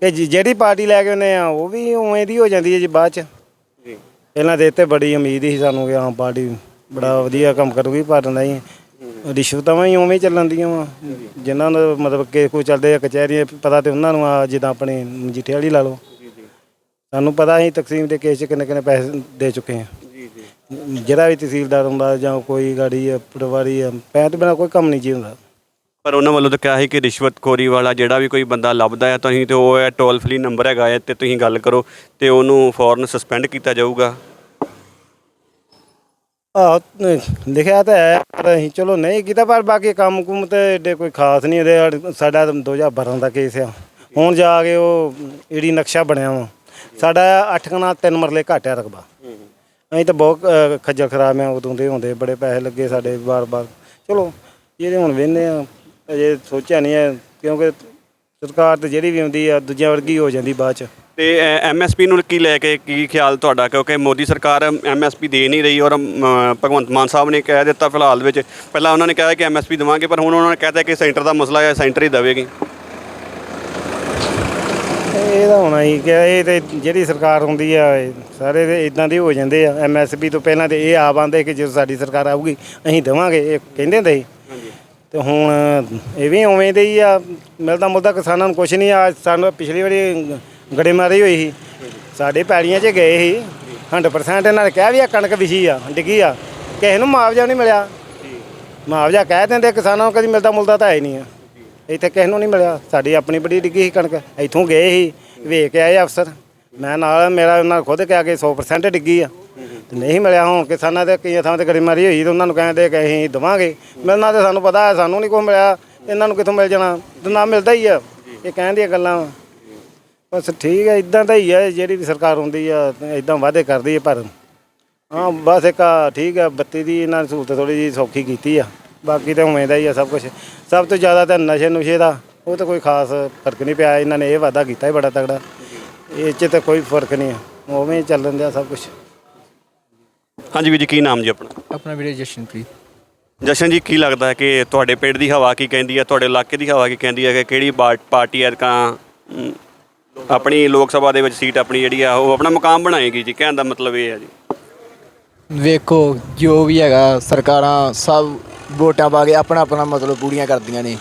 S8: ਕਿ ਜਿ- ਜਿਹੜੀ ਪਾਰਟੀ ਲੈ ਕੇ ਉਹਨੇ ਆ ਉਹ ਵੀ ਉਵੇਂ ਦੀ ਹੋ ਜਾਂਦੀ ਹੈ ਜੀ ਬਾਅਦ ਚ।
S1: ਜੀ
S8: ਪਹਿਲਾਂ ਦੇ ਤੇ ਬੜੀ ਉਮੀਦ ਸੀ ਸਾਨੂੰ ਕਿ ਆਮ ਪਾਰਟੀ ਬੜਾ ਵਧੀਆ ਕੰਮ ਕਰੂਗੀ, ਪਰ ਨਹੀਂ। ਰਿਸ਼ਵਤਾਂ ਹੀ ਉਵੇਂ ਹੀ ਚੱਲਣ ਦੀਆਂ ਵਾ। ਜਿਨ੍ਹਾਂ ਦਾ ਮਤਲਬ ਕਿ ਕੋਈ ਚੱਲਦੇ ਆ ਕਚਹਿਰੀ ਪਤਾ ਤੇ ਉਹਨਾਂ ਨੂੰ ਆ, ਜਿੱਦਾਂ ਆਪਣੇ ਮਜੀਠੇ ਵਾਲੀ ਲਾ ਲਓ। ਸਾਨੂੰ ਪਤਾ ਅਸੀਂ ਤਕਸੀਮ ਦੇ ਕੇਸ 'ਚ ਕਿੰਨੇ ਕਿੰਨੇ ਪੈਸੇ ਦੇ ਚੁੱਕੇ ਹਾਂ ਜਿਹੜਾ ਵੀ ਤਹਿਸੀਲਦਾਰ ਹੁੰਦਾ ਜਾਂ ਕੋਈ ਗਾੜੀ ਆ, ਪਟਵਾਰੀ ਆ ਪੈਸੇ ਤੋਂ ਬਿਨਾਂ ਕੋਈ ਕੰਮ ਨਹੀਂ ਜੀ ਹੁੰਦਾ।
S1: ਪਰ ਉਹਨਾਂ ਵੱਲੋਂ ਤਾਂ ਕਿਹਾ ਸੀ ਕਿ ਰਿਸ਼ਵਤਖੋਰੀ ਵਾਲਾ ਜਿਹੜਾ ਵੀ ਕੋਈ ਬੰਦਾ ਲੱਭਦਾ ਹੈ ਤੁਸੀਂ ਤੇ ਉਹ ਹੈ ਟੋਲ ਫ੍ਰੀ ਨੰਬਰ ਹੈਗਾ ਹੈ ਤੇ ਤੁਸੀਂ ਗੱਲ ਕਰੋ ਤੇ ਉਹਨੂੰ ਫੌਰਨ ਸਸਪੈਂਡ ਕੀਤਾ ਜਾਊਗਾ।
S8: ਆਹ ਲਿਖਿਆ ਤਾਂ ਹੈ ਪਰ ਅਸੀਂ ਚਲੋ ਨਹੀਂ ਕੀਤਾ ਪਰ ਬਾਕੀ ਕੰਮ ਕੁਮ ਤੇ ਏਡੇ ਕੋਈ ਖਾਸ ਨਹੀਂ ਇਹਦੇ ਸਾਡ- ਸਾਡਾ ਤਾਂ 2012 ਦਾ ਕੇਸ ਆ। ਹੁਣ ਜਾ ਕੇ ਉਹ ਈੜੀ ਨਕਸ਼ਾ ਬਣਿਆ ਵਾ ਸਾਡਾ 8 ਕਨਾ ਤਿੰਨ ਮਰਲੇ ਘੱਟ ਆ ਰਕਬਾ। ਅਸੀਂ ਤਾਂ ਬਹੁਤ ਅਹ, ਖੱਜਲ ਖਰਾਬ ਆ ਉਦੋਂ ਦੇ ਹੁੰਦੇ ਬੜੇ ਪੈਸੇ ਲੱਗੇ ਸਾਡੇ ਵਾਰ-ਵਾਰ। ਚਲੋ ਜਿਹੜੇ ਹੁਣ ਵੇਨੇ ਆ। ਅਜੇ ਸੋਚਿਆ ਨਹੀਂ ਹੈ ਕਿਉਂਕਿ ਸਰਕਾਰ ਤੇ ਜਿਹੜੀ ਵੀ ਆਉਂਦੀ ਆ ਦੂਜਿਆਂ ਵਰਗੀ ਹੋ ਜਾਂਦੀ ਬਾਅਦ ਚ।
S1: ਤੇ ਐਮਐਸਪੀ ਨੂੰ ਕੀ ਲੈ ਕੇ ਕੀ ਖਿਆਲ ਤੁਹਾਡਾ? ਕਿਉਂਕਿ ਮੋਦੀ ਸਰਕਾਰ ਐਮਐਸਪੀ ਦੇ ਨਹੀਂ ਰਹੀ ਔਰ ਅਮ, ਭਗਵੰਤ ਮਾਨ ਸਾਹਿਬ ਨੇ ਕਹਿ ਦਿੱਤਾ ਫਿਲਹਾਲ ਵਿੱਚ। ਪਹਿਲਾਂ ਉਹਨਾਂ ਨੇ ਕਿਹਾ ਕਿ ਐਮਐਸਪੀ ਦੇਵਾਂਗੇ ਪਰ ਹੁਣ ਉਹਨਾਂ ਨੇ ਕਹਿਤਾ ਕਿ ਸੈਂਟਰ ਦਾ ਮਸਲਾ ਹੈ ਸੈਂਟਰ ਹੀ ਦੇਵੇਗੀ।
S8: ਇਹ ਤਾਂ ਹੋਣਾ ਹੀ ਕਿ ਇਹ ਤੇ ਜਿਹੜੀ ਸਰਕਾਰ ਹੁੰਦੀ ਆ ਇਹ ਸਾਰੇ ਦੇ ਇਦਾਂ ਦੇ ਹੋ ਜਾਂਦੇ ਆ। ਐਮਐਸਪੀ ਤੋਂ ਪਹਿਲਾਂ ਤੇ ਇਹ ਆ ਆਂਦੇ ਕਿ ਜਦੋਂ ਸਾਡੀ ਸਰਕਾਰ ਆਊਗੀ ਅਸੀਂ ਦੇਵਾਂਗੇ ਇਹ ਕਹਿੰਦੇ ਹੁੰਦੇ ਸੀ। ਤੇ ਹੁਣ ਇਹ ਵੀ ਉਵੇਂ ਦੇ ਹੀ ਆ, ਮਿਲਦਾ ਮੁਲਦਾ ਕਿਸਾਨਾਂ ਨੂੰ ਕੁਛ ਨਹੀਂ ਆ, ਸਾਨੂੰ ਪਿਛਲੀ ਵਾਰੀ ਗੜੇਮਾਰੀ ਹੋਈ ਸੀ। ਸਾਡੇ ਪੈੜੀਆਂ 'ਚ ਗਏ ਸੀ 100% ਇਹਨਾਂ ਨੇ ਕਿਹਾ ਵੀ ਆ ਕਣਕ ਵਿਛੀ ਆ, ਡਿੱਗੀ ਆ, ਕਿਸੇ ਨੂੰ ਮੁਆਵਜ਼ਾ ਨਹੀਂ ਮਿਲਿਆ। ਮੁਆਵਜ਼ਾ ਕਹਿ ਦਿੰਦੇ ਕਿਸਾਨਾਂ ਨੂੰ ਕਦੀ ਮਿਲਦਾ ਮੁਲਦਾ ਤਾਂ ਹੈ ਨਹੀਂ ਆ। ਇੱਥੇ ਕਿਸੇ ਨੂੰ ਨਹੀਂ ਮਿਲਿਆ, ਸਾਡੀ ਆਪਣੀ ਬੜੀ ਡਿੱਗੀ ਸੀ ਕਣਕ, ਇੱਥੋਂ ਗਏ ਸੀ, ਵੇਖ ਕੇ ਆਏ ਅਫਸਰ। ਮੈਂ ਨਾਲ, ਮੇਰਾ ਉਹਨਾਂ ਨੇ ਖੁਦ ਕਿਹਾ ਕਿ 100% ਡਿੱਗੀ ਆ। ਤੇ ਨਹੀਂ ਮਿਲਿਆ ਹੁਣ ਕਿਸਾਨਾਂ ਦੇ ਕਈ ਥਾਂ ਤੇ ਗੜੀਮਾਰੀ ਹੋਈ ਤੇ ਉਹਨਾਂ ਨੂੰ ਕਹਿੰਦੇ ਕਿ ਅਸੀਂ ਦਵਾਂਗੇ। ਮਿਲਣਾ ਤੇ ਸਾਨੂੰ ਪਤਾ ਹੈ, ਸਾਨੂੰ ਨਹੀਂ ਕੋਈ ਮਿਲਿਆ। ਇਹਨਾਂ ਨੂੰ ਕਿੱਥੋਂ ਮਿਲ ਜਾਣਾ? ਤੇ ਨਾ ਮਿਲਦਾ ਹੀ ਆ। ਇਹ ਕਹਿਣ ਦੀਆਂ ਗੱਲਾਂ ਵਾਂ। ਬਸ ਠੀਕ ਹੈ ਇਦਾਂ ਦਾ ਹੀ ਹੈ ਜਿਹੜੀ ਵੀ ਸਰਕਾਰ ਹੁੰਦੀ ਆ ਇਦਾਂ ਵਾਅਦੇ ਕਰਦੀ ਹੈ ਪਰ ਹਾਂ, ਬਸ ਇੱਕ ਠੀਕ ਹੈ ਬੱਤੀ ਦੀ ਇਹਨਾਂ ਨੇ ਸਹੂਲਤ ਥੋੜੀ ਜਿਹੀ ਸੌਖੀ ਕੀਤੀ ਆ। ਬਾਕੀ ਤਾਂ ਉਵੇਂ ਦਾ ਹੀ ਆ ਸਭ ਕੁਝ ਸਭ ਤੋਂ ਜ਼ਿਆਦਾ ਤਾਂ ਨਸ਼ੇ ਨੁਸ਼ੇ ਦਾ, ਉਹ ਤਾਂ ਕੋਈ ਖਾਸ ਫ਼ਰਕ ਨਹੀਂ ਪਿਆ। ਇਹਨਾਂ ਨੇ ਇਹ ਵਾਅਦਾ ਕੀਤਾ ਹੀ ਬੜਾ ਤਗੜਾ ਇਹ 'ਚ ਤਾਂ ਕੋਈ ਫ਼ਰਕ ਨਹੀਂ ਆ। ਉਵੇਂ ਹੀ ਚੱਲਣ ਦਿਆ ਸਭ ਕੁਝ
S1: ਹਾਂਜੀ ਵੀਰ ਜੀ ਕੀ ਨਾਮ ਜੀ ਆਪਣਾ?
S9: ਆਪਣਾ ਵੀਰੇ ਜਸ਼ਨਪ੍ਰੀਤ।
S1: ਜਸ਼ਨ ਜੀ ਕੀ ਲੱਗਦਾ ਹੈ ਕਿ ਤੁਹਾਡੇ ਪਿੰਡ ਦੀ ਹਵਾ ਕੀ ਕਹਿੰਦੀ ਹੈ? ਤੁਹਾਡੇ ਇਲਾਕੇ ਦੀ ਹਵਾ ਕੀ ਕਹਿੰਦੀ ਹੈ ਕਿ ਕਿਹੜੀ ਬਾਟ- ਪਾਰਟੀ ਐਰਕਾਂ ਅਮ, ਆਪਣੀ ਲੋਕ ਸਭਾ ਦੇ ਵਿੱਚ ਸੀਟ ਆਪਣੀ ਜਿਹੜੀ ਆ ਉਹ ਆਪਣਾ ਮੁਕਾਮ ਬਣਾਏਗੀ ਜੀ? ਕਹਿਣ ਦਾ ਮਤਲਬ ਇਹ ਹੈ ਜੀ।
S9: ਵੇਖੋ ਜੋ ਵੀ ਹੈਗਾ ਸਰਕਾਰਾਂ ਸਭ ਵੋਟਾਂ ਪਾ ਕੇ ਆਪਣਾ ਆਪਣਾ ਮਤਲਬ ਪੂਰੀਆਂ ਕਰਦੀਆਂ ਨੇ।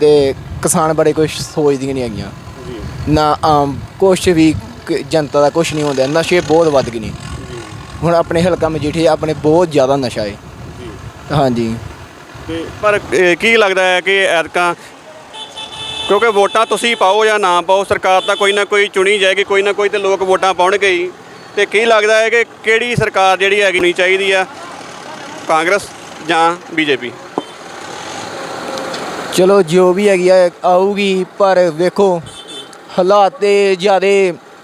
S9: ਤੇ ਕਿਸਾਨ ਬੜੇ ਕੁਝ ਸੋਚਦੀਆਂ ਨਹੀਂ ਹੈਗੀਆਂ। ਨਾ ਆਮ ਕੁਛ ਵੀ ਕ- ਜਨਤਾ ਦਾ ਕੁਝ ਨਹੀਂ ਹੁੰਦਾ। ਨਸ਼ੇ ਬਹੁਤ ਵੱਧ ਗਏ ਨੇ। ਹੁਣ ਆਪਣੇ ਹਲਕਾ ਮਜੀਠੇ ਆਪਣੇ ਬਹੁਤ ਜ਼ਿਆਦਾ ਨਸ਼ਾ ਹੈ ਹਾਂਜੀ।
S1: ਤੇ ਪਰ ਇਹ ਕੀ ਲੱਗਦਾ ਹੈ ਕਿ ਐਰਕਾਂ ਕਿਉਂਕਿ ਵੋਟਾਂ ਤੁਸੀਂ ਪਾਓ ਜਾਂ ਨਾ ਪਾਓ ਸਰਕਾਰ ਤਾਂ ਕੋਈ ਨਾ ਕੋਈ ਚੁਣੀ ਜਾਏਗੀ ਕੋਈ ਨਾ ਕੋਈ ਤੇ ਲੋਕ ਵੋਟਾਂ ਪਾਉਣਗੇ ਹੀ। ਤੇ ਕੀ ਲੱਗਦਾ ਹੈ ਕਿ ਕਿਹੜੀ ਸਰਕਾਰ ਜਿਹੜੀ ਹੈਗੀ ਨਹੀਂ ਚਾਹੀਦੀ ਆ ਕਾਂਗਰਸ ਜਾਂ ਬੀਜੇਪੀ?
S9: ਚਲੋ ਜੋ ਵੀ ਹੈਗੀ ਆ ਆਊਗੀ ਪਰ ਵੇਖੋ ਹਾਲਾਤ ਤੇ ਜਿਆਦੇ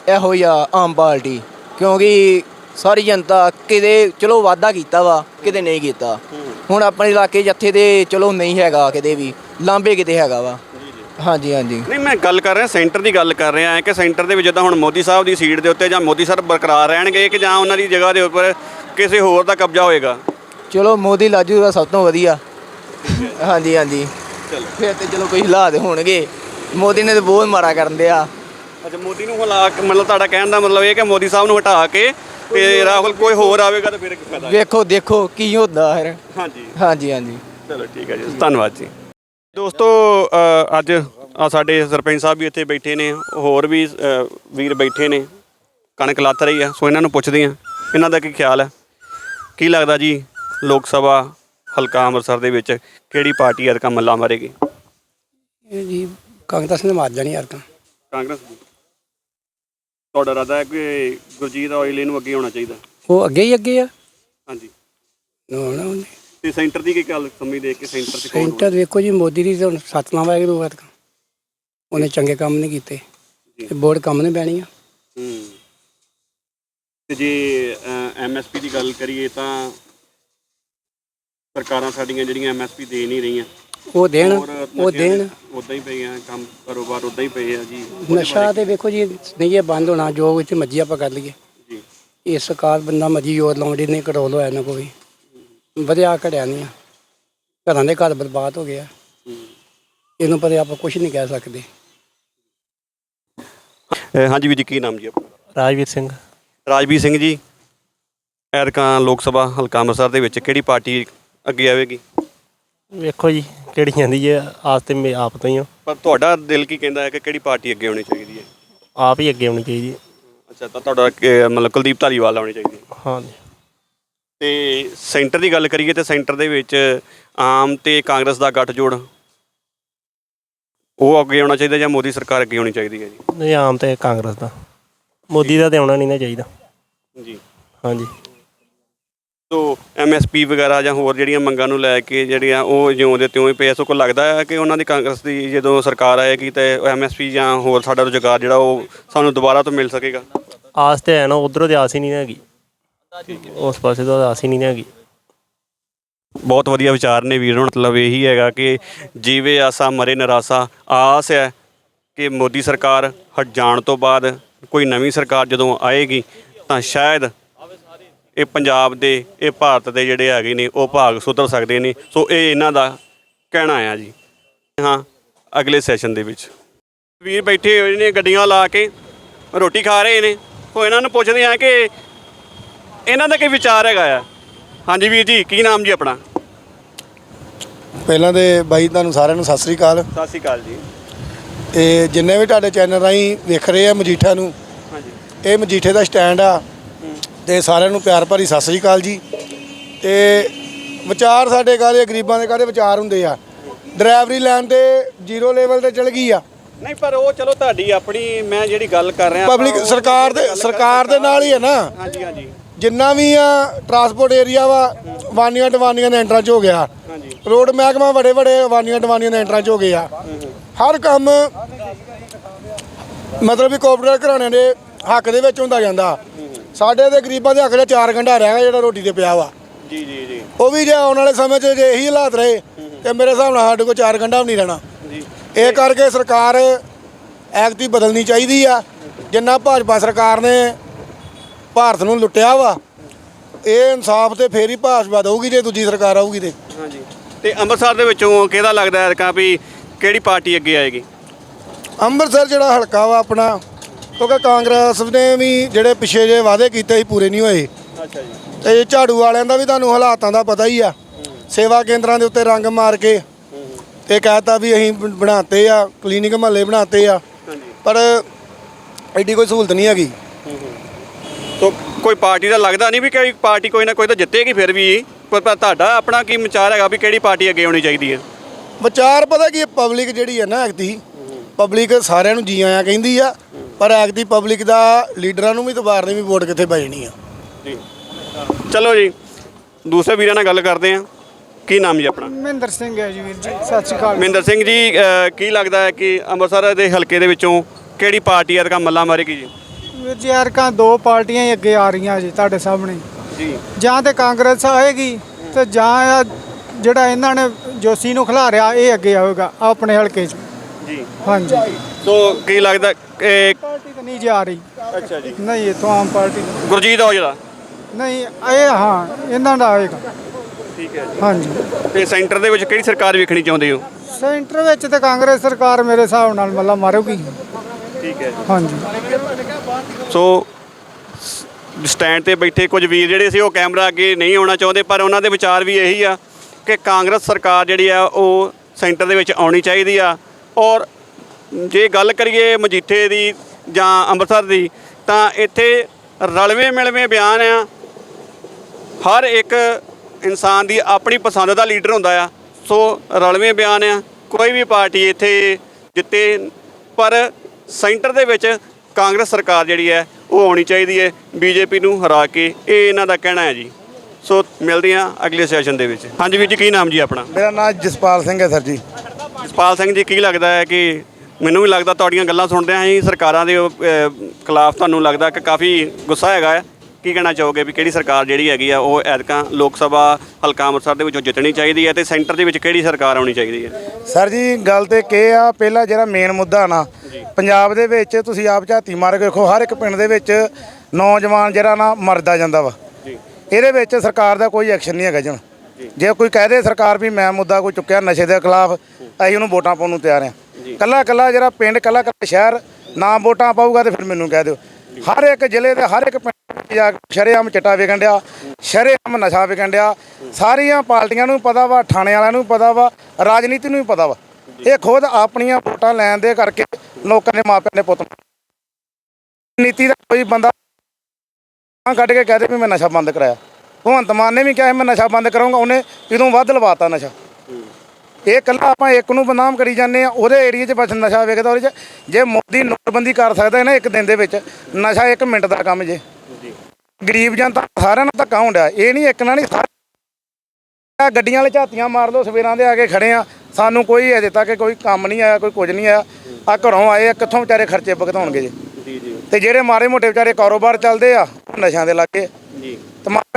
S9: ਇਹੋ ਹੀ ਆ ਆਮ ਪਾਰਟੀ। ਕਿਉਂਕਿ ਸਾਰੀ ਜਨਤਾ ਕਿਤੇ ਚਲੋ ਵਾਅਦਾ ਕੀਤਾ ਵਾ ਕਿਤੇ ਨਹੀਂ ਕੀਤਾ। ਹੁਣ ਆਪਣੇ ਇਲਾਕੇ ਜੱਥੇ ਦੇ ਚਲੋ ਨਹੀਂ ਹੈਗਾ ਕਿਤੇ ਵੀ ਲਾਂਬੇ ਕਿਤੇ ਹੈਗਾ ਵਾ। ਹਾਂਜੀ ਹਾਂਜੀ।
S1: ਨਹੀਂ ਮੈਂ ਗੱਲ ਕਰ ਰਿਹਾ ਸੈਂਟਰ ਦੀ ਗੱਲ ਕਰ ਰਿਹਾ ਹਾਂ ਕਿ ਸੈਂਟਰ ਦੇ ਵਿੱਚ ਜਿੱਦਾਂ ਹੁਣ ਮੋਦੀ ਸਾਹਿਬ ਦੀ ਸੀਟ ਦੇ ਉੱਤੇ ਜਾਂ ਮੋਦੀ ਸਰ ਬਰਕਰਾਰ ਰਹਿਣਗੇ ਕਿ ਜਾਂ ਉਹਨਾਂ ਦੀ ਜਗ੍ਹਾ ਦੇ ਉੱਪਰ ਕਿਸੇ ਹੋਰ ਦਾ ਕਬਜ਼ਾ ਹੋਏਗਾ?
S9: ਚਲੋ ਮੋਦੀ ਲਾਜੂ ਦਾ ਸਭ ਤੋਂ ਵਧੀਆ। ਹਾਂਜੀ ਹਾਂਜੀ।
S1: ਚਲੋ।
S9: ਫਿਰ ਤੇ ਚਲੋ ਕੋਈ ਹਾਲਾਤ ਹੋਣਗੇ। ਮੋਦੀ ਨੇ ਤਾਂ ਬਹੁਤ ਮਾਰਾ ਕਰਨ ਦਿਆ।
S1: ਅੱਛਾ ਮੋਦੀ ਨੂੰ ਹਲਾ ਮਤਲਬ ਤੁਹਾਡਾ ਕਹਿਣ ਦਾ ਮਤਲਬ ਇਹ ਕਿ ਮੋਦੀ ਸਾਹਿਬ ਨੂੰ ਹਟਾ ਕੇ ਤੇ ਰਾਹੁਲ ਕੋਈ ਹੋਰ ਆਵੇਗਾ ਤਾਂ ਫਿਰ ਕੀ ਫਾਇਦਾ
S9: ਵੇਖੋ ਦੇਖੋ ਕੀ ਹੁੰਦਾ ਫਿਰ।
S1: ਹਾਂਜੀ।
S9: ਹਾਂਜੀ ਹਾਂਜੀ।
S1: ਚਲੋ ਠੀਕ ਹੈ ਜੀ ਧੰਨਵਾਦ ਜੀ। ਦੋਸਤੋ ਅ, ਅੱਜ ਆ ਸਾਡੇ ਸਰਪੰਚ ਸਾਹਿਬ ਵੀ ਇੱਥੇ ਬੈਠੇ ਨੇ ਹੋਰ ਵੀ ਅ, ਵੀਰ ਬੈਠੇ ਨੇ। ਕਣਕ ਲੱਥ ਰਹੀ ਆ ਸੋ ਇਹਨਾਂ ਨੂੰ ਪੁੱਛਦੇ ਆ ਇਹਨਾਂ ਦਾ ਕੀ ਖਿਆਲ ਹੈ? ਕੀ ਲੱਗਦਾ ਜੀ ਲੋਕ ਸਭਾ ਹਲਕਾ ਅੰਮ੍ਰਿਤਸਰ ਦੇ ਵਿੱਚ ਕਿਹੜੀ ਪਾਰਟੀ ਅਰਕਾ ਮੱਲਾ ਮਾਰੇਗੀ?
S10: ਇਹ ਜੀ ਕਾਂਗਰਸ ਨੇ ਮਾਰ ਜਾਣੀ ਯਾਰ ਤਾਂ
S1: ਕਾਂਗਰਸ ਦੀ। ਤੁਹਾਡਾ ਇਰਾਦਾ ਹੈ ਕਿ ਗੁਰਜੀਤ ਆਇਲ ਨੂੰ ਅੱਗੇ ਹੋਣਾ ਚਾਹੀਦਾ।
S10: ਉਹ ਅੱਗੇ ਹੀ ਅੱਗੇ ਆ?
S1: ਹਾਂਜੀ।
S10: ਹੁਣ ਉਹਨੇ
S1: ਤੇ ਸੈਂਟਰ ਦੀ ਕੀ ਗੱਲ ਸਮਝ ਦੇ ਕੇ ਸੈਂਟਰ ਕੌਣ ਹੋਣਾ?
S10: ਸੈਂਟਰ ਵੇਖੋ ਜੀ ਮੋਦੀ ਦੀ ਤਾਂ ਹੁਣ ਸਤਨਾਮ ਵਾਹਿਗੁਰੂ ਵਾਰ ਉਹਨੇ ਚੰਗੇ ਕੰਮ ਨਹੀਂ ਕੀਤੇ। ਤੇ ਬੋਰਡ ਕੰਮ ਨਹੀਂ ਬੈਣੀ ਆ
S1: ਹੂੰ। ਤੇ ਜੇ ਐਮਐਸਪੀ ਦੀ ਗੱਲ ਕਰੀਏ ਤਾਂ ਸਰਕਾਰਾਂ ਸਾਡੀਆਂ ਜਿਹੜੀਆਂ ਐਮਐਸਪੀ ਦੇ ਨਹੀਂ ਰਹੀਆਂ
S10: ਉਹ ਦੇਣ ਉਹ ਦੇਣ।
S1: ਉਦਾਂ ਹੀ ਪਏ ਆ ਕੰਮ ਕਾਰੋਬਾਰ ਉਦਾਂ ਹੀ ਪਏ ਆ ਜੀ।
S10: ਨਸ਼ਾ ਤੇ ਵੇਖੋ ਜੀ ਨਹੀਂ ਇਹ ਬੰਦ ਹੋਣਾ ਜੋ ਇੱਥੇ ਮਰਜ਼ੀ ਆਪਾਂ ਕਰ ਲਈਏ।
S1: ਜੀ।
S10: ਇਹ ਸਰਕਾਰ ਬੰਦਾ ਮਰਜ਼ੀ ਜ਼ੋਰ ਲਾਉਂਦੀ ਨਹੀਂ ਕੰਟਰੋਲ ਹੋਇਆ ਨਾ ਕੋਈ। ਵਧਿਆ ਘੜਿਆ ਨਹੀਂ ਆ। ਘਰਾਂ ਦੇ ਘਰ ਬਰਬਾਦ ਹੋ ਗਿਆ ਇਹਨੂੰ ਪਰ ਆਪਾਂ ਕੁਝ ਨਹੀਂ ਕਹਿ ਸਕਦੇ।
S1: ਅਹ ਹਾਂਜੀ ਵੀਰ ਜੀ ਕੀ ਨਾਮ ਜੀ ਆਪਣਾ?
S4: ਰਾਜਵੀਰ ਸਿੰਘ।
S1: ਰਾਜਵੀਰ ਸਿੰਘ ਜੀ ਐਰਕਾਂ ਲੋਕ ਸਭਾ ਹਲਕਾ ਅੰਮ੍ਰਿਤਸਰ ਦੇ ਵਿੱਚ ਕਿਹੜੀ ਪਾਰਟੀ ਅੱਗੇ ਆਵੇਗੀ?
S4: ਵੇਖੋ ਜੀ ਕਿਹੜੀ ਜਾਂਦੀ ਹੈ ਆਸ ਤੇ ਮੈਂ ਆਪ ਤੋਂ ਹੀ ਹਾਂ
S1: ਪਰ ਤੁਹਾਡਾ ਦਿਲ ਕੀ ਕਹਿੰਦਾ ਹੈ ਕਿ ਕਿਹੜੀ ਪਾਰਟੀ ਅੱਗੇ ਹੋਣੀ ਚਾਹੀਦੀ ਹੈ?
S4: ਆਪ ਹੀ ਅੱਗੇ ਆਉਣੀ ਚਾਹੀਦੀ ਹੈ।
S1: ਅੱਛਾ ਤਾਂ ਤੁਹਾਡਾ ਕਿ- ਮਤਲਬ ਕੁਲਦੀਪ ਧਾਲੀਵਾਲ ਆਉਣੀ ਚਾਹੀਦੀ ਹੈ।
S4: ਹਾਂ
S1: ਤੇ ਸੈਂਟਰ ਦੀ ਗੱਲ ਕਰੀਏ ਤੇ ਸੈਂਟਰ ਦੇ ਵਿੱਚ ਆਮ ਤੇ ਕਾਂਗਰਸ ਦਾ ਗੱਠਜੋੜ ਉਹ ਅੱਗੇ ਆਉਣਾ ਚਾਹੀਦਾ ਜਾਂ ਮੋਦੀ ਸਰਕਾਰ ਅੱਗੇ ਆਉਣੀ ਚਾਹੀਦੀ ਹੈ ਜੀ?
S4: ਨਹੀਂ ਆਮ ਤੇ ਕਾਂਗਰਸ ਦਾ। ਮੋਦੀ ਦਾ ਤੇ ਆਉਣਾ ਨਹੀਂ ਨਾ ਚਾਹੀਦਾ।
S1: ਜੀ।
S4: ਹਾਂਜੀ
S1: ਸੋ ਐਮਐਸਪੀ ਵਗੈਰਾ ਜਾਂ ਹੋਰ ਜਿਹੜੀਆਂ ਮੰਗਾਂ ਨੂੰ ਲੈ ਕੇ ਜਿਹੜੀਆਂ ਉਹ ਜਿਉਂ ਦੇ ਤਿਉਂ ਹੀ ਪਏ। ਸੋ ਕੋ ਲੱਗਦਾ ਹੈ ਕਿ ਉਹਨਾਂ ਦੀ ਕਾਂਗਰਸ ਦੀ ਜਦੋਂ ਸਰਕਾਰ ਆਏਗੀ ਤੇ ਐਮਐਸਪੀ ਜਾਂ ਹੋਰ ਸਾਡਾ ਰੁਜ਼ਗਾਰ ਜਿਹੜਾ ਉਹ ਸਾਨੂੰ ਦੁਬਾਰਾ ਤੋਂ ਮਿਲ ਸਕੇਗਾ?
S4: ਆਸ ਤੇ ਹੈ ਨਾ ਉਧਰੋਂ ਤੇ ਆਸ ਹੀ ਨਹੀਂ ਹੈਗੀ। ਉਸ ਪਾਸੇ ਤੋਂ ਆਸ ਹੀ ਨਹੀਂ ਹੈਗੀ।
S1: ਬਹੁਤ ਵਧੀਆ ਵਿਚਾਰ ਨੇ ਵੀਰ ਮਤਲਬ ਇਹੀ ਹੈਗਾ ਕਿ ਜੀਵੇ ਆਸਾ ਮਰੇ ਨਿਰਾਸਾ ਆਸ ਹੈ ਕਿ ਮੋਦੀ ਸਰਕਾਰ ਹਟ ਜਾਣ ਤੋਂ ਬਾਅਦ ਕੋਈ ਨਵੀਂ ਸਰਕਾਰ ਜਦੋਂ ਆਏਗੀ ਤਾਂ ਸ਼ਾਇਦ ਇਹ ਪੰਜਾਬ ਦੇ ਇਹ ਭਾਰਤ ਦੇ ਜਿਹੜੇ ਹੈਗੇ ਨੇ ਉਹ ਭਾਗ ਸੁਧਰ ਸਕਦੇ ਨੇ। ਸੋ ਇਹ ਇਹਨਾਂ ਦਾ ਕਹਿਣਾ ਆ ਜੀ। ਹਾਂ ਅਗਲੇ ਸੈਸ਼ਨ ਦੇ ਵਿੱਚ। ਵੀਰ ਬੈਠੇ ਹੋਏ ਨੇ ਗੱਡੀਆਂ ਲਾ ਕੇ ਰੋਟੀ ਖਾ ਰਹੇ ਨੇ। ਸੋ ਇਹਨਾਂ ਨੂੰ ਪੁੱਛਦੇ ਆ ਕਿ ਇਹਨਾਂ ਦਾ ਕੀ ਵਿਚਾਰ ਹੈਗਾ ਆ? ਹਾਂਜੀ ਵੀਰ ਜੀ ਕੀ ਨਾਮ ਜੀ ਆਪਣਾ?
S11: ਪਹਿਲਾਂ ਤੇ ਬਾਈ ਤੁਹਾਨੂੰ ਸਾਰਿਆਂ ਨੂੰ ਸਤਿ ਸ੍ਰੀ ਅਕਾਲ।
S1: ਸਤਿ ਸ਼੍ਰੀ ਅਕਾਲ ਜੀ।
S11: ਤੇ ਜਿੰਨੇ ਵੀ ਤੁਹਾਡੇ ਚੈਨਲ ਰਾਹੀਂ ਵੇਖ ਰਹੇ ਆ ਮਜੀਠਾ ਨੂੰ
S1: ਹਾਂਜੀ।
S11: ਇਹ ਮਜੀਠੇ ਦਾ ਸਟੈਂਡ ਆ। ਤੇ ਸਾਰਿਆਂ ਨੂੰ ਪਿਆਰ ਭਰੀ ਸਤਿ ਸ੍ਰੀ ਅਕਾਲ ਜੀ। ਤੇ ਵਿਚਾਰ ਸਾਡੇ ਕਾਹਦੇ ਗਰੀਬਾਂ ਦੇ ਕਾਹਦੇ ਵਿਚਾਰ ਹੁੰਦੇ ਆ। ਡਰਾਈਵਰੀ ਲਾਈਨ ਤੇ ਜ਼ੀਰੋ ਲੈਵਲ ਤੇ ਚਲ ਗਈ ਆ।
S1: ਨਹੀਂ ਪਰ ਉਹ ਚਲੋ ਤੁਹਾਡੀ ਆਪਣੀ ਮੈਂ ਜਿਹੜੀ ਗੱਲ ਕਰ ਰਿਹਾ
S11: ਪਬਲਿਕ ਸਰਕਾਰ ਦੇ ਸਰਕਾਰ ਦੇ ਨਾਲ ਹੀ ਹੈ ਨਾ।
S1: ਹਾਂਜੀ ਹਾਂਜੀ।
S11: ਜਿੰਨਾ ਵੀ ਆ ਟਰਾਂਸਪੋਰਟ ਏਰੀਆ ਵਾ ਵਾਨੀਆਂ ਟਵਾਨੀਆਂ ਦੇ ਐਂਟਰਾਂ 'ਚ ਹੋ ਗਿਆ।
S1: ਹਾਂਜੀ।
S11: ਰੋਡ ਮਹਿਕਮਾ ਵੱਡੇ ਵੱਡੇ ਵਾਨੀਆਂ ਟਵਾਨੀਆਂ ਦੇ ਐਂਟਰਾਂ 'ਚ ਹੋ ਗਏ ਆ। ਹਰ ਕੰਮ ਮਤਲਬ ਵੀ ਕੋਆਪਰੇਟ ਘਰਾਣਿਆਂ ਦੇ ਹੱਕ ਦੇ ਵਿੱਚ ਹੁੰਦਾ ਜਾਂਦਾ। ਸਾਡੇ ਤੇ ਗਰੀਬਾਂ ਦੇ ਦੇ ਚਾਰ ਘੰਟਾ ਰਹਿ ਗਿਆ ਜਿਹੜਾ ਰੋਟੀ ਤੇ ਪਿਆ ਵਾ।
S1: ਜੀ ਜੀ ਜੀ।
S11: ਉਹ ਵੀ ਜੇ ਆਉਣ ਵਾਲੇ ਸਮੇਂ 'ਚ ਜੇ ਇਹੀ ਹਾਲਾਤ ਰਹੇ ਤੇ ਮੇਰੇ ਹਿਸਾਬ ਨਾਲ ਸਾਡੇ ਕੋਲ ਚਾਰ ਘੰਟਾ ਵੀ ਨਹੀਂ ਰਹਿਣਾ।
S1: ਜੀ।
S11: ਇਹ ਕਰਕੇ ਸਰਕਾਰ ਐਕਟੀ ਬਦਲਣੀ ਚਾਹੀਦੀ ਆ। ਜਿੰਨਾ ਭਾਜਪਾ ਸਰਕਾਰ ਨੇ ਭਾਰਤ ਨੂੰ ਲੁੱਟਿਆ ਵਾ ਇਹ ਇਨਸਾਫ ਤੇ ਫੇਰ ਹੀ ਭਾਜਪਾ ਦਊਗੀ ਜੇ ਦੂਜੀ ਸਰਕਾਰ ਆਊਗੀ ਤੇ।
S1: ਹਾਂਜੀ। ਤੇ ਅੰਮ੍ਰਿਤਸਰ ਦੇ ਵਿੱਚੋਂ ਕਿਹਦਾ ਲੱਗਦਾ ਹੈ ਕਾ ਵੀ ਕਿਹੜੀ ਪਾਰਟੀ ਅੱਗੇ ਆਏਗੀ?
S11: ਅੰਮ੍ਰਿਤਸਰ ਜਿਹੜਾ ਹਲਕਾ ਵਾ ਆਪਣਾ ਕਿਉਂਕਿ ਕਾਂਗਰਸ ਨੇ ਵੀ ਜਿਹੜੇ ਪਿਛੇ ਜੇ ਵਾਅਦੇ ਕੀਤੇ ਸੀ ਪੂਰੇ ਨਹੀਂ ਹੋਏ।
S1: ਅੱਛਾ ਜੀ।
S11: ਤੇ ਝਾੜੂ ਵਾਲਿਆਂ ਦਾ ਵੀ ਤੁਹਾਨੂੰ ਹਾਲਾਤਾਂ ਦਾ ਪਤਾ ਹੀ ਆ। ਸੇਵਾ ਕੇਂਦਰਾਂ ਦੇ ਉੱਤੇ ਰੰਗ ਮਾਰ ਕੇ ਤੇ ਕਹਿਤਾ ਵੀ ਅਸੀਂ ਬਣਾਤੇ ਆ ਕਲੀਨਿਕ ਮਹੱਲੇ ਬਣਾਤੇ ਆ। ਪਰ ਐਡੀ ਕੋਈ ਸਹੂਲਤ ਨਹੀਂ ਹੈਗੀ।
S1: ਸੋ ਕੋਈ ਪਾਰਟੀ ਦਾ ਲੱਗਦਾ ਨਹੀਂ ਵੀ ਕੋਈ ਪਾਰਟੀ ਕੋਈ ਨਾ ਕੋਈ ਤਾਂ ਜਿੱਤੇਗੀ ਫਿਰ ਵੀ। ਪਰ ਤੁਹਾਡਾ ਆਪਣਾ ਕੀ ਵਿਚਾਰ ਹੈਗਾ ਵੀ ਕਿਹੜੀ ਪਾਰਟੀ ਅੱਗੇ ਆਉਣੀ ਚਾਹੀਦੀ ਹੈ?
S11: ਵਿਚਾਰ ਪਤਾ ਕੀ ਪਬਲਿਕ ਜਿਹੜੀ ਹੈ ਨਾ ਐਕਤੀ ਪਬਲਿਕ ਸਾਰਿਆਂ ਨੂੰ ਜੀ ਆਇਆਂ ਕਹਿੰਦੀ ਆ। ਪਰ ਐਕਤੀ ਪਬਲਿਕ ਦਾ ਲੀਡਰਾਂ ਨੂੰ ਵੀ ਤਬਾਰ ਨੇ ਵੀ ਵੋਟ ਕਿੱਥੇ ਪਾਣੀ ਆ।
S1: ਜੀ। ਚਲੋ ਜੀ ਦੂਸਰੇ ਵੀਰਾਂ ਨਾਲ ਗੱਲ ਕਰਦੇ ਆ ਕੀ ਨਾਮ ਜੀ ਆਪਣਾ?
S10: ਮਹਿੰਦਰ ਸਿੰਘ ਹੈ ਜੀ ਵੀਰ ਜੀ ਸਤਿ ਸ਼੍ਰੀ ਅਕਾਲ।
S1: ਮਹਿੰਦਰ ਸਿੰਘ ਜੀ ਅਹ, ਕੀ ਲੱਗਦਾ ਹੈ ਕਿ ਅੰਮ੍ਰਿਤਸਰ ਦੇ ਹਲਕੇ ਦੇ ਵਿੱਚੋਂ ਕਿਹੜੀ ਪਾਰਟੀ ਆ ਮੱਲਾ ਮਾਰੇਗੀ ਜੀ?
S10: ਵੀਰ ਜੀ ਯਾਰਕਾਂ ਦੋ ਪਾਰਟੀਆਂ ਹੀ ਅੱਗੇ ਆ ਰਹੀਆਂ ਜੀ ਤੁਹਾਡੇ ਸਾਹਮਣੇ।
S1: ਜੀ।
S10: ਜਾਂ ਤੇ ਕਾਂਗਰਸ ਆਏਗੀ ਤੇ ਜਾਂ ਜਿਹੜਾ ਇਹਨਾਂ ਨੇ ਜੋਸੀ ਨੂੰ ਖਿਲਾਰਿਆ ਇਹ ਅੱਗੇ ਆਵੇਗਾ ਆਪਣੇ ਹਲਕੇ 'ਚ।
S1: ਜੀ।
S10: ਹਾਂਜੀ।
S1: ਸੋ ਕੀ ਲੱਗਦਾ ਕਿ
S10: ਪਾਰਟੀ ਤਾਂ ਨਹੀਂ ਜਾ ਰਹੀ।
S1: ਅੱਛਾ ਜੀ।
S10: ਨਹੀਂ ਇਥੋਂ ਆਮ ਪਾਰਟੀ
S1: ਗੁਰਜੀਤ ਔਜਲਾ
S10: ਨਹੀਂ ਇਹ ਹਾਂ ਇਹਨਾਂ ਦਾ ਆਏਗਾ।
S1: ਠੀਕ ਹੈ ਜੀ।
S10: ਹਾਂਜੀ।
S1: ਤੇ ਸੈਂਟਰ ਦੇ ਵਿੱਚ ਕਿਹੜੀ ਸਰਕਾਰ ਵੇਖਣੀ ਚਾਹੁੰਦੇ ਹੋ?
S10: ਸੈਂਟਰ ਵਿੱਚ ਤੇ ਕਾਂਗਰਸ ਸਰਕਾਰ ਮੇਰੇ ਹਿਸਾਬ ਨਾਲ ਮੱਲਾ ਮਾਰੂਗੀ।
S1: ਠੀਕ ਹੈ ਜੀ।
S10: ਹਾਂਜੀ।
S1: ਸੋ ਸਟੈਂਡ ਤੇ ਬੈਠੇ ਕੁਝ ਵੀਰ ਜਿਹੜੇ ਸੀ ਉਹ ਕੈਮਰਾ ਅੱਗੇ ਨਹੀਂ ਆਉਣਾ ਚਾਹੁੰਦੇ ਪਰ ਉਹਨਾਂ ਦੇ ਵਿਚਾਰ ਵੀ ਇਹੀ ਆ ਕਿ ਕਾਂਗਰਸ ਸਰਕਾਰ ਜਿਹੜੀ ਆ ਉਹ ਸੈਂਟਰ ਦੇ ਵਿੱਚ ਆਉਣੀ ਚਾਹੀਦੀ ਆ। ਔਰ ਜੇ ਗੱਲ ਕਰੀਏ ਮਜੀਠੇ ਦੀ ਜਾਂ ਅੰਮ੍ਰਿਤਸਰ ਦੀ, ਤਾਂ ਇੱਥੇ ਰਲਵੇਂ ਮਿਲਵੇਂ ਬਿਆਨ ਆ। ਹਰ ਇੱਕ ਇਨਸਾਨ ਦੀ ਆਪਣੀ ਪਸੰਦ ਦਾ ਲੀਡਰ ਹੁੰਦਾ ਆ। ਸੋ ਰਲਵੇਂ ਬਿਆਨ ਆ। ਕੋਈ ਵੀ ਪਾਰਟੀ ਇੱਥੇ ਜਿੱਤੇ, ਪਰ ਸੈਂਟਰ ਦੇ ਵਿੱਚ ਕਾਂਗਰਸ ਸਰਕਾਰ ਜਿਹੜੀ ਹੈ, ਉਹ ਆਉਣੀ ਚਾਹੀਦੀ ਹੈ। ਬੀਜੇਪੀ ਨੂੰ ਹਰਾ ਕੇ ਇਹ ਇਹਨਾਂ ਦਾ ਕਹਿਣਾ ਹੈ ਜੀ। ਸੋ ਮਿਲਦੇ ਆ ਅਗਲੇ ਸੈਸ਼ਨ ਦੇ ਵਿੱਚ। ਹਾਂਜੀ ਵੀਰ ਜੀ, ਕੀ ਨਾਮ ਜੀ ਆਪਣਾ?
S11: ਮੇਰਾ ਨਾਮ ਜਸਪਾਲ ਸਿੰਘ ਹੈ ਸਰ ਜੀ।
S1: ਜਸਪਾਲ ਸਿੰਘ ਜੀ ਕੀ ਲੱਗਦਾ ਹੈ ਕਿ ਮੈਨੂੰ ਵੀ ਲੱਗਦਾ ਤੁਹਾਡੀਆਂ ਗੱਲਾਂ ਸੁਣਦੇ ਆਂ ਹੀ ਸਰਕਾਰਾਂ ਦੇ ਖਿਲਾਫ ਤੁਹਾਨੂੰ ਲੱਗਦਾ ਕਿ ਕਾਫੀ ਗੁੱਸਾ ਹੈਗਾ ਹੈ? ਕੀ ਕਹਿਣਾ ਚਾਹੋਗੇ ਵੀ ਕਿਹੜੀ ਸਰਕਾਰ ਜਿਹੜੀ ਹੈਗੀ ਆ ਉਹ ਐਤਕਾਂ ਲੋਕ ਸਭਾ ਹਲਕਾ ਅੰਮ੍ਰਿਤਸਰ ਦੇ ਵਿੱਚੋਂ ਜਿੱਤਣੀ ਚਾਹੀਦੀ ਹੈ ਤੇ ਸੈਂਟਰ ਦੇ ਵਿੱਚ ਕਿਹੜੀ ਸਰਕਾਰ ਆਉਣੀ ਚਾਹੀਦੀ ਹੈ?
S11: ਸਰ ਜੀ ਗੱਲ ਤੇ ਕੀ ਆ ਪਹਿਲਾ ਜਿਹੜਾ ਮੇਨ ਮੁੱਦਾ ਨਾ ਪੰਜਾਬ ਦੇ ਵਿੱਚ ਤੁਸੀਂ ਆਪ ਝਾਤੀ ਮਾਰ ਕੇ ਦੇਖੋ ਹਰ ਇੱਕ ਪਿੰਡ ਦੇ ਵਿੱਚ ਨੌਜਵਾਨ ਜਿਹੜਾ ਨਾ ਮਰਦਾ ਜਾਂਦਾ ਵਾ। ਇਹਦੇ ਵਿੱਚ ਸਰਕਾਰ ਦਾ ਕੋਈ ਐਕਸ਼ਨ ਨਹੀਂ ਹੈਗਾ ਜਣ ਜੇ ਕੋਈ ਕਹਿ ਦੇ ਸਰਕਾਰ ਵੀ ਮੈਂ ਮੁੱਦਾ ਕੋਈ ਚੁੱਕਿਆ ਨਸ਼ੇ ਦੇ ਖਿਲਾਫ ਅਸੀਂ ਉਹਨੂੰ ਵੋਟਾਂ ਪਾਉਣ ਨੂੰ ਤਿਆਰ ਆ ਕੱਲਾ ਕੱਲਾ ਜਿਹੜਾ ਪਿੰਡ ਕੱਲਾ ਕੱਲਾ ਸ਼ਹਿਰ ਨਾ ਵੋਟਾਂ ਪਾਊਗਾ ਤੇ ਫਿਰ ਮੈਨੂੰ ਕਹਿ ਦਿਓ। ਹਰ ਇੱਕ ਜ਼ਿਲ੍ਹੇ ਦੇ ਹਰ ਇੱਕ ਪਿੰਡ ਜਾ ਕੇ ਸ਼ਰੇਆਮ ਚਿੱਟਾ ਵਿਕਣ ਡਿਆ ਸ਼ਰੇਆਮ ਨਸ਼ਾ ਵਿਕਣ ਡਿਆ। ਸਾਰੀਆਂ ਪਾਰਟੀਆਂ ਨੂੰ ਪਤਾ ਵਾ ਥਾਣੇ ਵਾਲਿਆਂ ਨੂੰ ਪਤਾ ਵਾ ਰਾਜਨੀਤੀ ਨੂੰ ਵੀ ਪਤਾ ਵਾ। ਇਹ ਖੁਦ ਆਪਣੀਆਂ ਵੋਟਾਂ ਲੈਣ ਦੇ ਕਰਕੇ ਲੋਕਾਂ ਦੇ ਮਾਪਿਆਂ ਦੇ ਪੁੱਤ ਨੀਤੀ ਦਾ ਕੋਈ ਬੰਦਾ ਆ ਕੱਢ ਕੇ ਕਹਦੇ ਵੀ ਮੈਂ ਨਸ਼ਾ ਬੰਦ ਕਰਾਇਆ। ਭਗਵੰਤ ਮਾਨ ਨੇ ਵੀ ਕਿਹਾ ਮੈਂ ਨਸ਼ਾ ਬੰਦ ਕਰਾਉਂਗਾ ਉਹਨੇ ਇਦੋਂ ਵੱਧ ਲਵਾਤਾ ਨਸ਼ਾ। ਇਹ ਇਕੱਲਾ ਆਪਾਂ ਇੱਕ ਨੂੰ ਬਦਨਾਮ ਕਰੀ ਜਾਂਦੇ ਆ ਉਹਦੇ ਏਰੀਆ 'ਚ ਬਸ ਨਸ਼ਾ ਵੇਖਦਾ ਉਹਦੇ 'ਚ। ਜੇ ਮੋਦੀ ਨੋਟਬੰਦੀ ਕਰ ਸਕਦਾ ਹੈ ਨਾ ਇੱਕ ਦਿਨ ਦੇ ਵਿੱਚ ਨਸ਼ਾ ਇੱਕ ਮਿੰਟ ਦਾ ਕੰਮ ਜੇ। ਗਰੀਬ ਜਨਤਾ ਸਾਰਿਆਂ ਨਾਲ ਧੱਕਾ ਹੁੰਦਾ ਇਹ ਨਹੀਂ ਇੱਕ ਨਾਲ ਨਹੀਂ ਸਾਰੇ ਗੱਡੀਆਂ ਵਾਲੇ ਝਾਤੀਆਂ ਮਾਰ ਲਓ ਸਵੇਰਾਂ ਦੇ ਆ ਕੇ ਖੜੇ ਆ ਸਾਨੂੰ ਕੋਈ ਅਜੇ ਤੱਕ ਕੋਈ ਕੰਮ ਨਹੀਂ ਆਇਆ ਕੋਈ ਕੁਝ ਨਹੀਂ ਆਇਆ। ਆ ਘਰੋਂ ਆਏ ਆ ਕਿੱਥੋਂ ਵਿਚਾਰੇ ਖਰਚੇ ਭੁਗਤਾਉਣਗੇ ਜੀ। ਤੇ ਜਿਹੜੇ ਮਾਰੇ ਮੋਟੇ ਵਿਚਾਰੇ ਕਾਰੋਬਾਰ ਚੱਲਦੇ ਆ ਨਸ਼ਿਆਂ ਦੇ ਲੱਗੇ
S1: ਜੀ।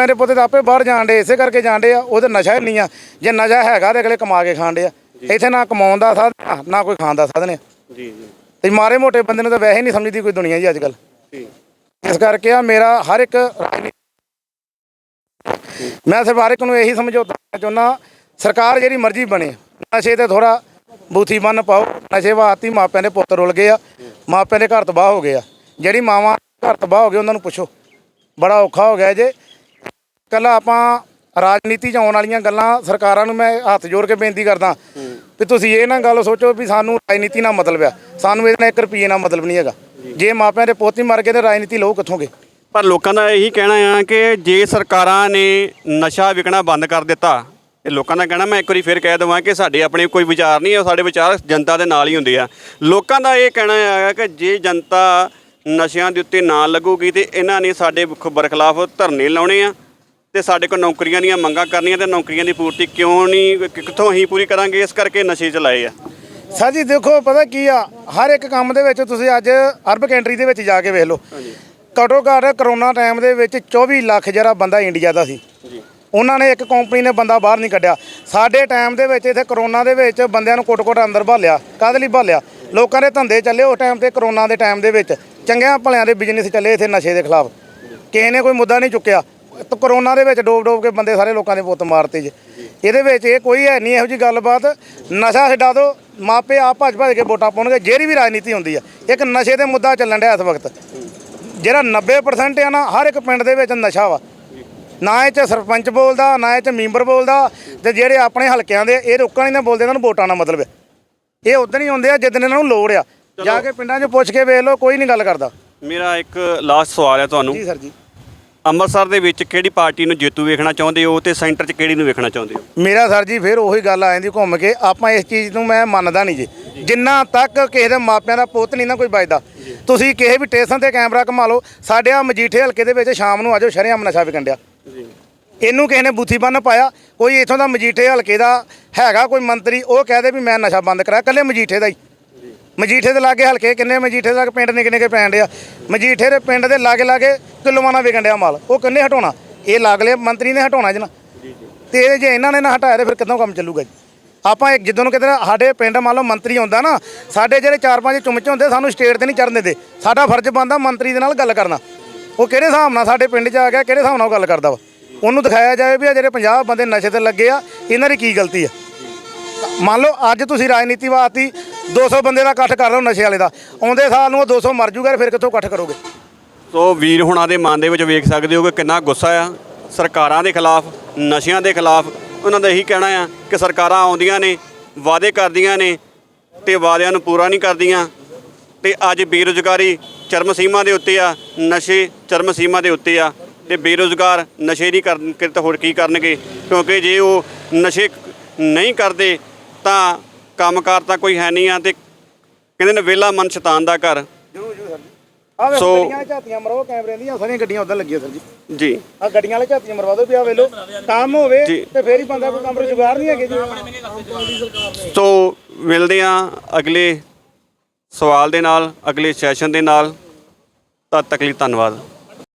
S11: ਦੇ ਪੁੱਤ ਤਾਂ ਆਪੇ ਬਾਹਰ ਜਾਣਦੇ ਇਸੇ ਕਰਕੇ ਜਾਣਦੇ ਆ ਉਹਦੇ ਨਸ਼ਾ ਹੀ ਨਹੀਂ ਆ। ਜੇ ਨਸ਼ਾ ਹੈਗਾ ਤੇ ਅਗਲੇ ਕਮਾ ਕੇ ਖਾਂਦੇ ਆ। ਇੱਥੇ ਨਾ ਕਮਾਉਣ ਦਾ ਸਾਧਨ ਆ, ਨਾ ਕੋਈ ਖਾਣ ਦਾ ਸਾਧਨ ਆ।
S1: ਜੀ ਜੀ।
S11: ਤੇ ਮਾਰੇ ਮੋਟੇ ਬੰਦੇ ਨੂੰ ਤਾਂ ਵੈਸੇ ਨਹੀਂ ਸਮਝਦੀ ਕੋਈ ਦੁਨੀਆ ਜੀ ਅੱਜ ਕੱਲ
S1: ਜੀ।
S11: ਇਸ ਕਰਕੇ ਆ ਮੇਰਾ ਹਰ ਇੱਕ ਰਾਜਨੀਤੀ ਮੈਂ ਸਿਰਫ ਹਰ ਇੱਕ ਨੂੰ ਇਹੀ ਸਮਝਾਉਣਾ ਚਾਹੁੰਦਾ ਸਰਕਾਰ ਜਿਹੜੀ ਮਰਜ਼ੀ ਬਣੇ ਨਸ਼ੇ ਤੇ ਥੋੜਾ ਬੂਥੀ ਬੰਨ ਪਾਓ ਨਸ਼ੇ ਵਾਤੀ ਮਾਪਿਆਂ ਦੇ ਪੁੱਤ ਰੁਲ ਗਏ ਆ ਮਾਪਿਆਂ ਦੇ ਘਰ ਤਬਾਹ ਹੋ ਗਏ ਆ। ਜਿਹੜੀ ਮਾਵਾਂ ਘਰ ਤਬਾਹ ਹੋ ਗਏ ਉਹਨਾਂ ਨੂੰ ਪੁੱਛੋ। ਬੜਾ ਔਖਾ ਹੋ ਗਿਆ ਜੇ। ਕੱਲਾ ਆਪਾਂ ਰਾਜਨੀਤੀ 'ਚ ਆਉਣ ਵਾਲੀਆਂ ਗੱਲਾਂ ਸਰਕਾਰਾਂ ਨੂੰ ਮੈਂ ਹੱਥ ਜੋੜ ਕੇ ਬੇਨਤੀ ਕਰਦਾ ਵੀ ਤੁਸੀਂ ਇਹ ਨਾ ਗੱਲ ਸੋਚੋ ਵੀ ਸਾਨੂੰ ਰਾਜਨੀਤੀ ਨਾਲ ਮਤਲਬ ਆ। ਸਾਨੂੰ ਇਹਦੇ ਨਾਲ 1 ਰੁਪਈਏ ਨਾਲ ਮਤਲਬ ਨਹੀਂ ਹੈਗਾ। ਜੇ ਮਾਪਿਆਂ ਦੇ ਪੁੱਤ ਮਰ ਗਏ ਤੇ ਰਾਜਨੀਤੀ ਲਓ ਕਿੱਥੋਂ ਗਏ?
S1: ਪਰ ਲੋਕਾਂ ਦਾ ਇਹੀ ਕਹਿਣਾ ਆ ਕਿ ਜੇ ਸਰਕਾਰਾਂ ਨੇ ਨਸ਼ਾ ਵਿਕਣਾ ਬੰਦ ਕਰ ਦਿੱਤਾ ਇਹ ਲੋਕਾਂ ਦਾ ਕਹਿਣਾ ਮੈਂ ਇੱਕ ਵਾਰੀ ਫਿਰ ਕਹਿ ਦਵਾਂ ਕਿ ਸਾਡੇ ਆਪਣੇ ਕੋਈ ਵਿਚਾਰ ਨਹੀਂ ਹੈ ਸਾਡੇ ਵਿਚਾਰ ਜਨਤਾ ਦੇ ਨਾਲ ਹੀ ਹੁੰਦੇ ਆ। ਲੋਕਾਂ ਦਾ ਇਹ ਕਹਿਣਾ ਆ ਕਿ ਜੇ ਜਨਤਾ ਨਸ਼ਿਆਂ ਦੇ ਉੱਤੇ ਨਾ ਲੱਗੂਗੀ ਤੇ ਇਹਨਾਂ ਨੇ ਸਾਡੇ ਬਰਖਲਾਫ ਧਰਨੇ ਲਾਉਣੇ ਆ ਤੇ ਸਾਡੇ ਕੋਲ ਨੌਕਰੀਆਂ ਦੀਆਂ ਮੰਗਾਂ ਕਰਨੀਆਂ ਤੇ ਨੌਕਰੀਆਂ ਦੀ ਪੂਰਤੀ ਕਿਉਂ ਨਹੀਂ ਕਿੱਥੋਂ ਅਸੀਂ ਪੂਰੀ ਕਰਾਂਗੇ ਇਸ ਕਰਕੇ ਨਸ਼ੇ ਚ ਲਾਏ ਆ।
S11: ਸਰ ਜੀ ਦੇਖੋ ਪਤਾ ਕੀ ਆ? ਹਰ ਇੱਕ ਕੰਮ ਦੇ ਵਿੱਚ ਤੁਸੀਂ ਅੱਜ ਅਰਬ ਕੰਟਰੀ ਦੇ ਵਿੱਚ ਜਾ ਕੇ ਵੇਖ ਲਓ। ਘੱਟੋ ਘੱਟ ਕਰੋਨਾ ਟਾਈਮ ਦੇ ਵਿੱਚ 24 ਲੱਖ ਜਿਹੜਾ ਬੰਦਾ ਇੰਡੀਆ ਦਾ ਸੀ। ਉਹਨਾਂ ਨੇ ਇੱਕ ਕੰਪਨੀ ਨੇ ਬੰਦਾ ਬਾਹਰ ਨਹੀਂ ਕੱਢਿਆ। ਸਾਡੇ ਟਾਈਮ ਦੇ ਵਿੱਚ ਇੱਥੇ ਕਰੋਨਾ ਦੇ ਵਿੱਚ ਬੰਦਿਆਂ ਨੂੰ ਕੁੱਟ-ਕੁੱਟ ਅੰਦਰ ਭਾਲਿਆ ਕਾਹਦੇ ਲਈ ਭਾਲਿਆ? ਲੋਕਾਂ ਦੇ ਧੰਦੇ ਚੱਲੇ ਉਸ ਟਾਈਮ ਤੇ ਕਰੋਨਾ ਦੇ ਟਾਈਮ ਦੇ ਵਿੱਚ। ਚੰਗਿਆਂ ਭਲਿਆਂ ਦੇ ਬਿਜ਼ਨਸ ਚੱਲੇ ਇੱਥੇ ਨਸ਼ੇ ਦੇ ਖਿਲਾਫ। ਕਿਸੇ ਨੇ ਕੋਈ ਮੁੱਦਾ ਨਹੀਂ ਚੁੱਕਿਆ। ਤੇ ਕਰੋਨਾ ਦੇ ਵਿੱਚ ਡੋਬ-ਡੋਬ ਕੇ ਬੰਦੇ ਸਾਰੇ ਲੋਕਾਂ ਦੇ ਪੁੱਤ ਮਾਰਤੇ ਜੇ। ਇਹਦੇ ਵਿੱਚ ਇਹ ਕੋਈ ਹੈ ਨਹੀਂ, ਇਹੋ ਜੀ ਗੱਲਬਾਤ ਨਸ਼ਾ ਛਡਾ ਦਿਓ ਮਾਪੇ ਆਪ ਭੱਜ ਭੱਜ ਕੇ ਵੋਟਾਂ ਪਾਉਣਗੇ, ਜਿਹੜੀ ਵੀ ਰਾਜਨੀਤੀ ਹੁੰਦੀ ਆ। ਇੱਕ ਨਸ਼ੇ ਦੇ ਮੁੱਦਾ ਚੱਲਣ ਡਿਆ ਇਸ ਵਕਤ। ਜਿਹੜਾ 90% ਆ ਨਾ, ਹਰ ਇੱਕ ਪਿੰਡ ਦੇ ਵਿੱਚ ਨਸ਼ਾ ਵਾ। ਨਾ ਇਹ ਚ ਸਰਪੰਚ ਬੋਲਦਾ, ਨਾ ਇਹ ਚ ਮੈਂਬਰ ਬੋਲਦਾ, ਤੇ ਜਿਹੜੇ ਆਪਣੇ ਹਲਕਿਆਂ ਦੇ, ਇਹ ਰੋਕਣ ਹੀ ਨਾ ਬੋਲਦੇ, ਇਹਨਾਂ ਨੂੰ ਵੋਟਾਂ ਨਾਲ ਮਤਲਬ ਹੈ ਇਹ ਉਦੋਂ ਹੀ ਹੁੰਦੇ ਆ, ਜਿੱਦਣ ਇਹਨਾਂ ਨੂੰ ਲੋੜ ਆ। ਜਾ ਕੇ ਪਿੰਡਾਂ 'ਚ ਪੁੱਛ ਕੇ ਵੇਖ ਲਓ ਕੋਈ ਨਹੀਂ ਗੱਲ ਕਰਦਾ।
S1: ਮੇਰਾ ਇੱਕ ਲਾਸਟ ਸਵਾਲ ਹੈ ਤੁਹਾਨੂੰ।
S11: ਜੀ ਸਰ ਜੀ।
S1: ਅੰਮ੍ਰਿਤਸਰ ਦੇ ਵਿੱਚ ਕਿਹੜੀ ਪਾਰਟੀ ਨੂੰ ਜੇਤੂ ਵੇਖਣਾ ਚਾਹੁੰਦੇ ਹੋ ਤੇ ਸੈਂਟਰ 'ਚ ਕਿਹੜੀ ਨੂੰ ਵੇਖਣਾ ਚਾਹੁੰਦੇ ਹੋ?
S11: ਮੇਰਾ ਸਰ ਜੀ ਫਿਰ ਉਹੀ ਗੱਲ ਆ ਜਾਂਦੀ ਘੁੰਮ ਕੇ। ਆਪਾਂ ਇਸ ਚੀਜ਼ ਨੂੰ ਮੈਂ ਮੰਨਦਾ ਨਹੀਂ ਜੀ। ਜਿੰਨਾ ਤੱਕ ਕਿਸੇ ਦੇ ਮਾਪਿਆਂ ਦਾ ਪੁੱਤ ਨਹੀਂ ਨਾ ਕੋਈ ਵੱਜਦਾ। ਤੁਸੀਂ ਕਿਸੇ ਵੀ ਸਟੇਸ਼ਨ ਤੇ ਕੈਮਰਾ ਘੁਮਾ ਲਓ ਸਾਡੇ ਆ ਮਜੀਠੇ ਹਲਕੇ ਦੇ ਵਿੱਚ ਸ਼ਾਮ ਨੂੰ ਆਜੋ ਸ਼ਰੇਆਮ ਨਸ਼ਾ ਵਿਕਣ ਡਿਆ। ਇਹਨੂੰ ਕਿਸੇ ਨੇ ਬੂਥੀ ਬੰਨ ਪਾਇਆ। ਕੋਈ ਇਥੋਂ ਦਾ ਮਜੀਠੇ ਹਲਕੇ ਦਾ ਹੈਗਾ ਕੋਈ ਮੰਤਰੀ ਉਹ ਕਹਦੇ ਵੀ ਮੈਂ ਨਸ਼ਾ ਬੰਦ ਕਰਾਇਆ ਕੱਲੇ ਮਜੀਠੇ ਦਾ ਹੀ। ਮਜੀਠੇ ਦੇ ਲਾਗੇ ਹਲਕੇ ਕਿੰਨੇ ਮਜੀਠੇ ਦਾ ਪਿੰਡ ਨਿੱਕੇ ਨਿੱਕੇ ਪੈਣ ਡਿਆ ਮਜੀਠੇ ਦੇ ਪਿੰਡ ਦੇ ਲਾਗੇ ਲਾਗੇ ਕਿਲੋਆਂ ਨਾਲ ਵਿਕਣ ਡਿਆ ਮਾਲ। ਉਹ ਕਿੰਨੇ ਹਟਾਉਣਾ? ਇਹ ਲਾਗਲੇ ਮੰਤਰੀ ਨੇ ਹਟਾਉਣਾ ਜਨਾ। ਤੇ ਇਹ ਜੇ ਇਹਨਾਂ ਨੇ ਨਾ ਹਟਾਇਆ ਤੇ ਫਿਰ ਕਿੱਥੋਂ ਕੰਮ ਚੱਲੂਗਾ ਜੀ? ਆਪਾਂ ਇੱਕ ਜਦੋਂ ਨੂੰ ਕਿਤੇ ਸਾਡੇ ਪਿੰਡ ਮੰਨ ਲਓ ਮੰਤਰੀ ਆਉਂਦਾ ਨਾ, ਸਾਡੇ ਜਿਹੜੇ ਚਾਰ ਪੰਜ ਚੁੰਮਚੇ ਹੁੰਦੇ ਸਾਨੂੰ ਸਟੇਟ ਤੇ ਨਹੀਂ ਚੜਨ ਦਿੰਦੇ। ਸਾਡਾ ਫਰਜ਼ ਬਣਦਾ ਮੰਤਰੀ ਦੇ ਨਾਲ ਗੱਲ ਕਰਨਾ। ਉਹ ਕਿਹੜੇ ਹਿਸਾਬ ਨਾਲ ਸਾਡੇ ਪਿੰਡ 'ਚ ਆ ਗਿਆ, ਕਿਹੜੇ ਹਿਸਾਬ ਨਾਲ ਉਹ ਗੱਲ ਕਰਦਾ ਵਾ? ਉਹਨੂੰ ਦਿਖਾਇਆ ਜਾਵੇ ਵੀ ਆ ਜਿਹੜੇ 50 ਬੰਦੇ ਨਸ਼ੇ ਤੇ ਲੱਗੇ ਆ, ਇਹਨਾਂ ਦੀ ਕੀ ਗਲਤੀ ਆ? ਮੰਨ ਲਓ ਅੱਜ ਤੁਸੀਂ ਰਾਜਨੀਤੀ ਵਾਸਤੇ 200 ਬੰਦੇ ਦਾ ਇਕੱਠ ਕਰ ਲਓ ਨਸ਼ੇ ਵਾਲੇ ਦਾ, ਆਉਂਦੇ ਸਾਲ ਨੂੰ ਉਹ 200 ਮਰ ਜੂਗਾ ਫਿਰ ਕਿੱਥੋਂ ਇਕੱਠ ਕਰੋਗੇ?
S1: ਸੋ ਵੀਰ ਹੁਣਾਂ ਦੇ ਮਨ ਦੇ ਵਿੱਚ ਵੇਖ ਸਕਦੇ ਹੋ ਕਿ ਕਿੰਨਾ ਗੁੱਸਾ ਆ। ਸਰਕਾਰਾਂ ਦੇ ਖਿਲਾਫ, ਨਸ਼ਿਆਂ ਦੇ ਖਿਲਾਫ ਉਹਨਾਂ ਦਾ ਇਹੀ ਕਹਿਣਾ ਆ ਕਿ ਸਰਕਾਰਾਂ ਆਉਂਦੀਆਂ ਨੇ, ਵਾਅਦੇ ਕਰਦੀਆਂ ਨੇ ਤੇ ਵਾਅਦਿਆਂ ਨੂੰ ਪੂਰਾ ਨਹੀਂ ਕਰਦੀਆਂ। ਤੇ ਅੱਜ ਬੇਰੁਜ਼ਗਾਰੀ ਚਰਮ ਸੀਮਾ ਦੇ ਉੱਤੇ ਆ, ਨਸ਼ੇ ਚਰਮ ਸੀਮਾ ਦੇ ਉੱਤੇ ਆ ਤੇ ਬੇਰੁਜ਼ਗਾਰ ਨਸ਼ੇ ਨਹੀਂ ਕਰਨ ਕਿਰਤ ਹੋਰ ਕੀ ਕਰਨਗੇ? ਕਿਉਂਕਿ ਜੇ ਉਹ ਨਸ਼ੇ ਨਹੀਂ ਕਰਦੇ ਤਾਂ ਕੰਮਕਾਰ ਤਾਂ ਕੋਈ ਹੈ ਨਹੀਂ ਆ ਤੇ ਕਹਿੰਦੇ ਨੇ ਵਿਹਲਾ ਮਨ ਸ਼ੈਤਾਨ ਦਾ ਘਰ।
S11: ਆ ਵੇਖੋ
S1: ਸੋ-
S11: ਗੱਡੀਆਂ 'ਚ ਝਾਤੀਆਂ ਮਰਵਾਓ ਕੈਮਰੇ ਦੀਆਂ ਸਾਰੀਆਂ ਗੱਡੀਆਂ ਉਧਰ ਲੱਗੀਆਂ ਸਰ ਜੀ।
S1: ਜੀ।
S11: ਆ ਗੱਡੀਆਂ ਵਾਲੇ ਝਾਤੀਆਂ ਮਰਵਾ ਦਿਓ ਪਿਆ ਵੇਲੋ ਕੰਮ ਹੋਵੇ
S1: ਜੀ।
S11: ਤੇ ਫੇਰ ਹੀ ਬੰਦਾ ਕੋਈ ਕੰਮ ਰੁਜ਼ਗਾਰ ਨਹੀਂ ਹੈਗੇ ਜੀ।
S1: ਸੋ ਮਿਲਦੇ ਆ ਅਗਲੇ ਸਵਾਲ ਦੇ ਨਾਲ ਅਗਲੇ ਸੈਸ਼ਨ ਦੇ ਨਾਲ। ਤਦ ਤੱਕ ਲਈ ਧੰਨਵਾਦ।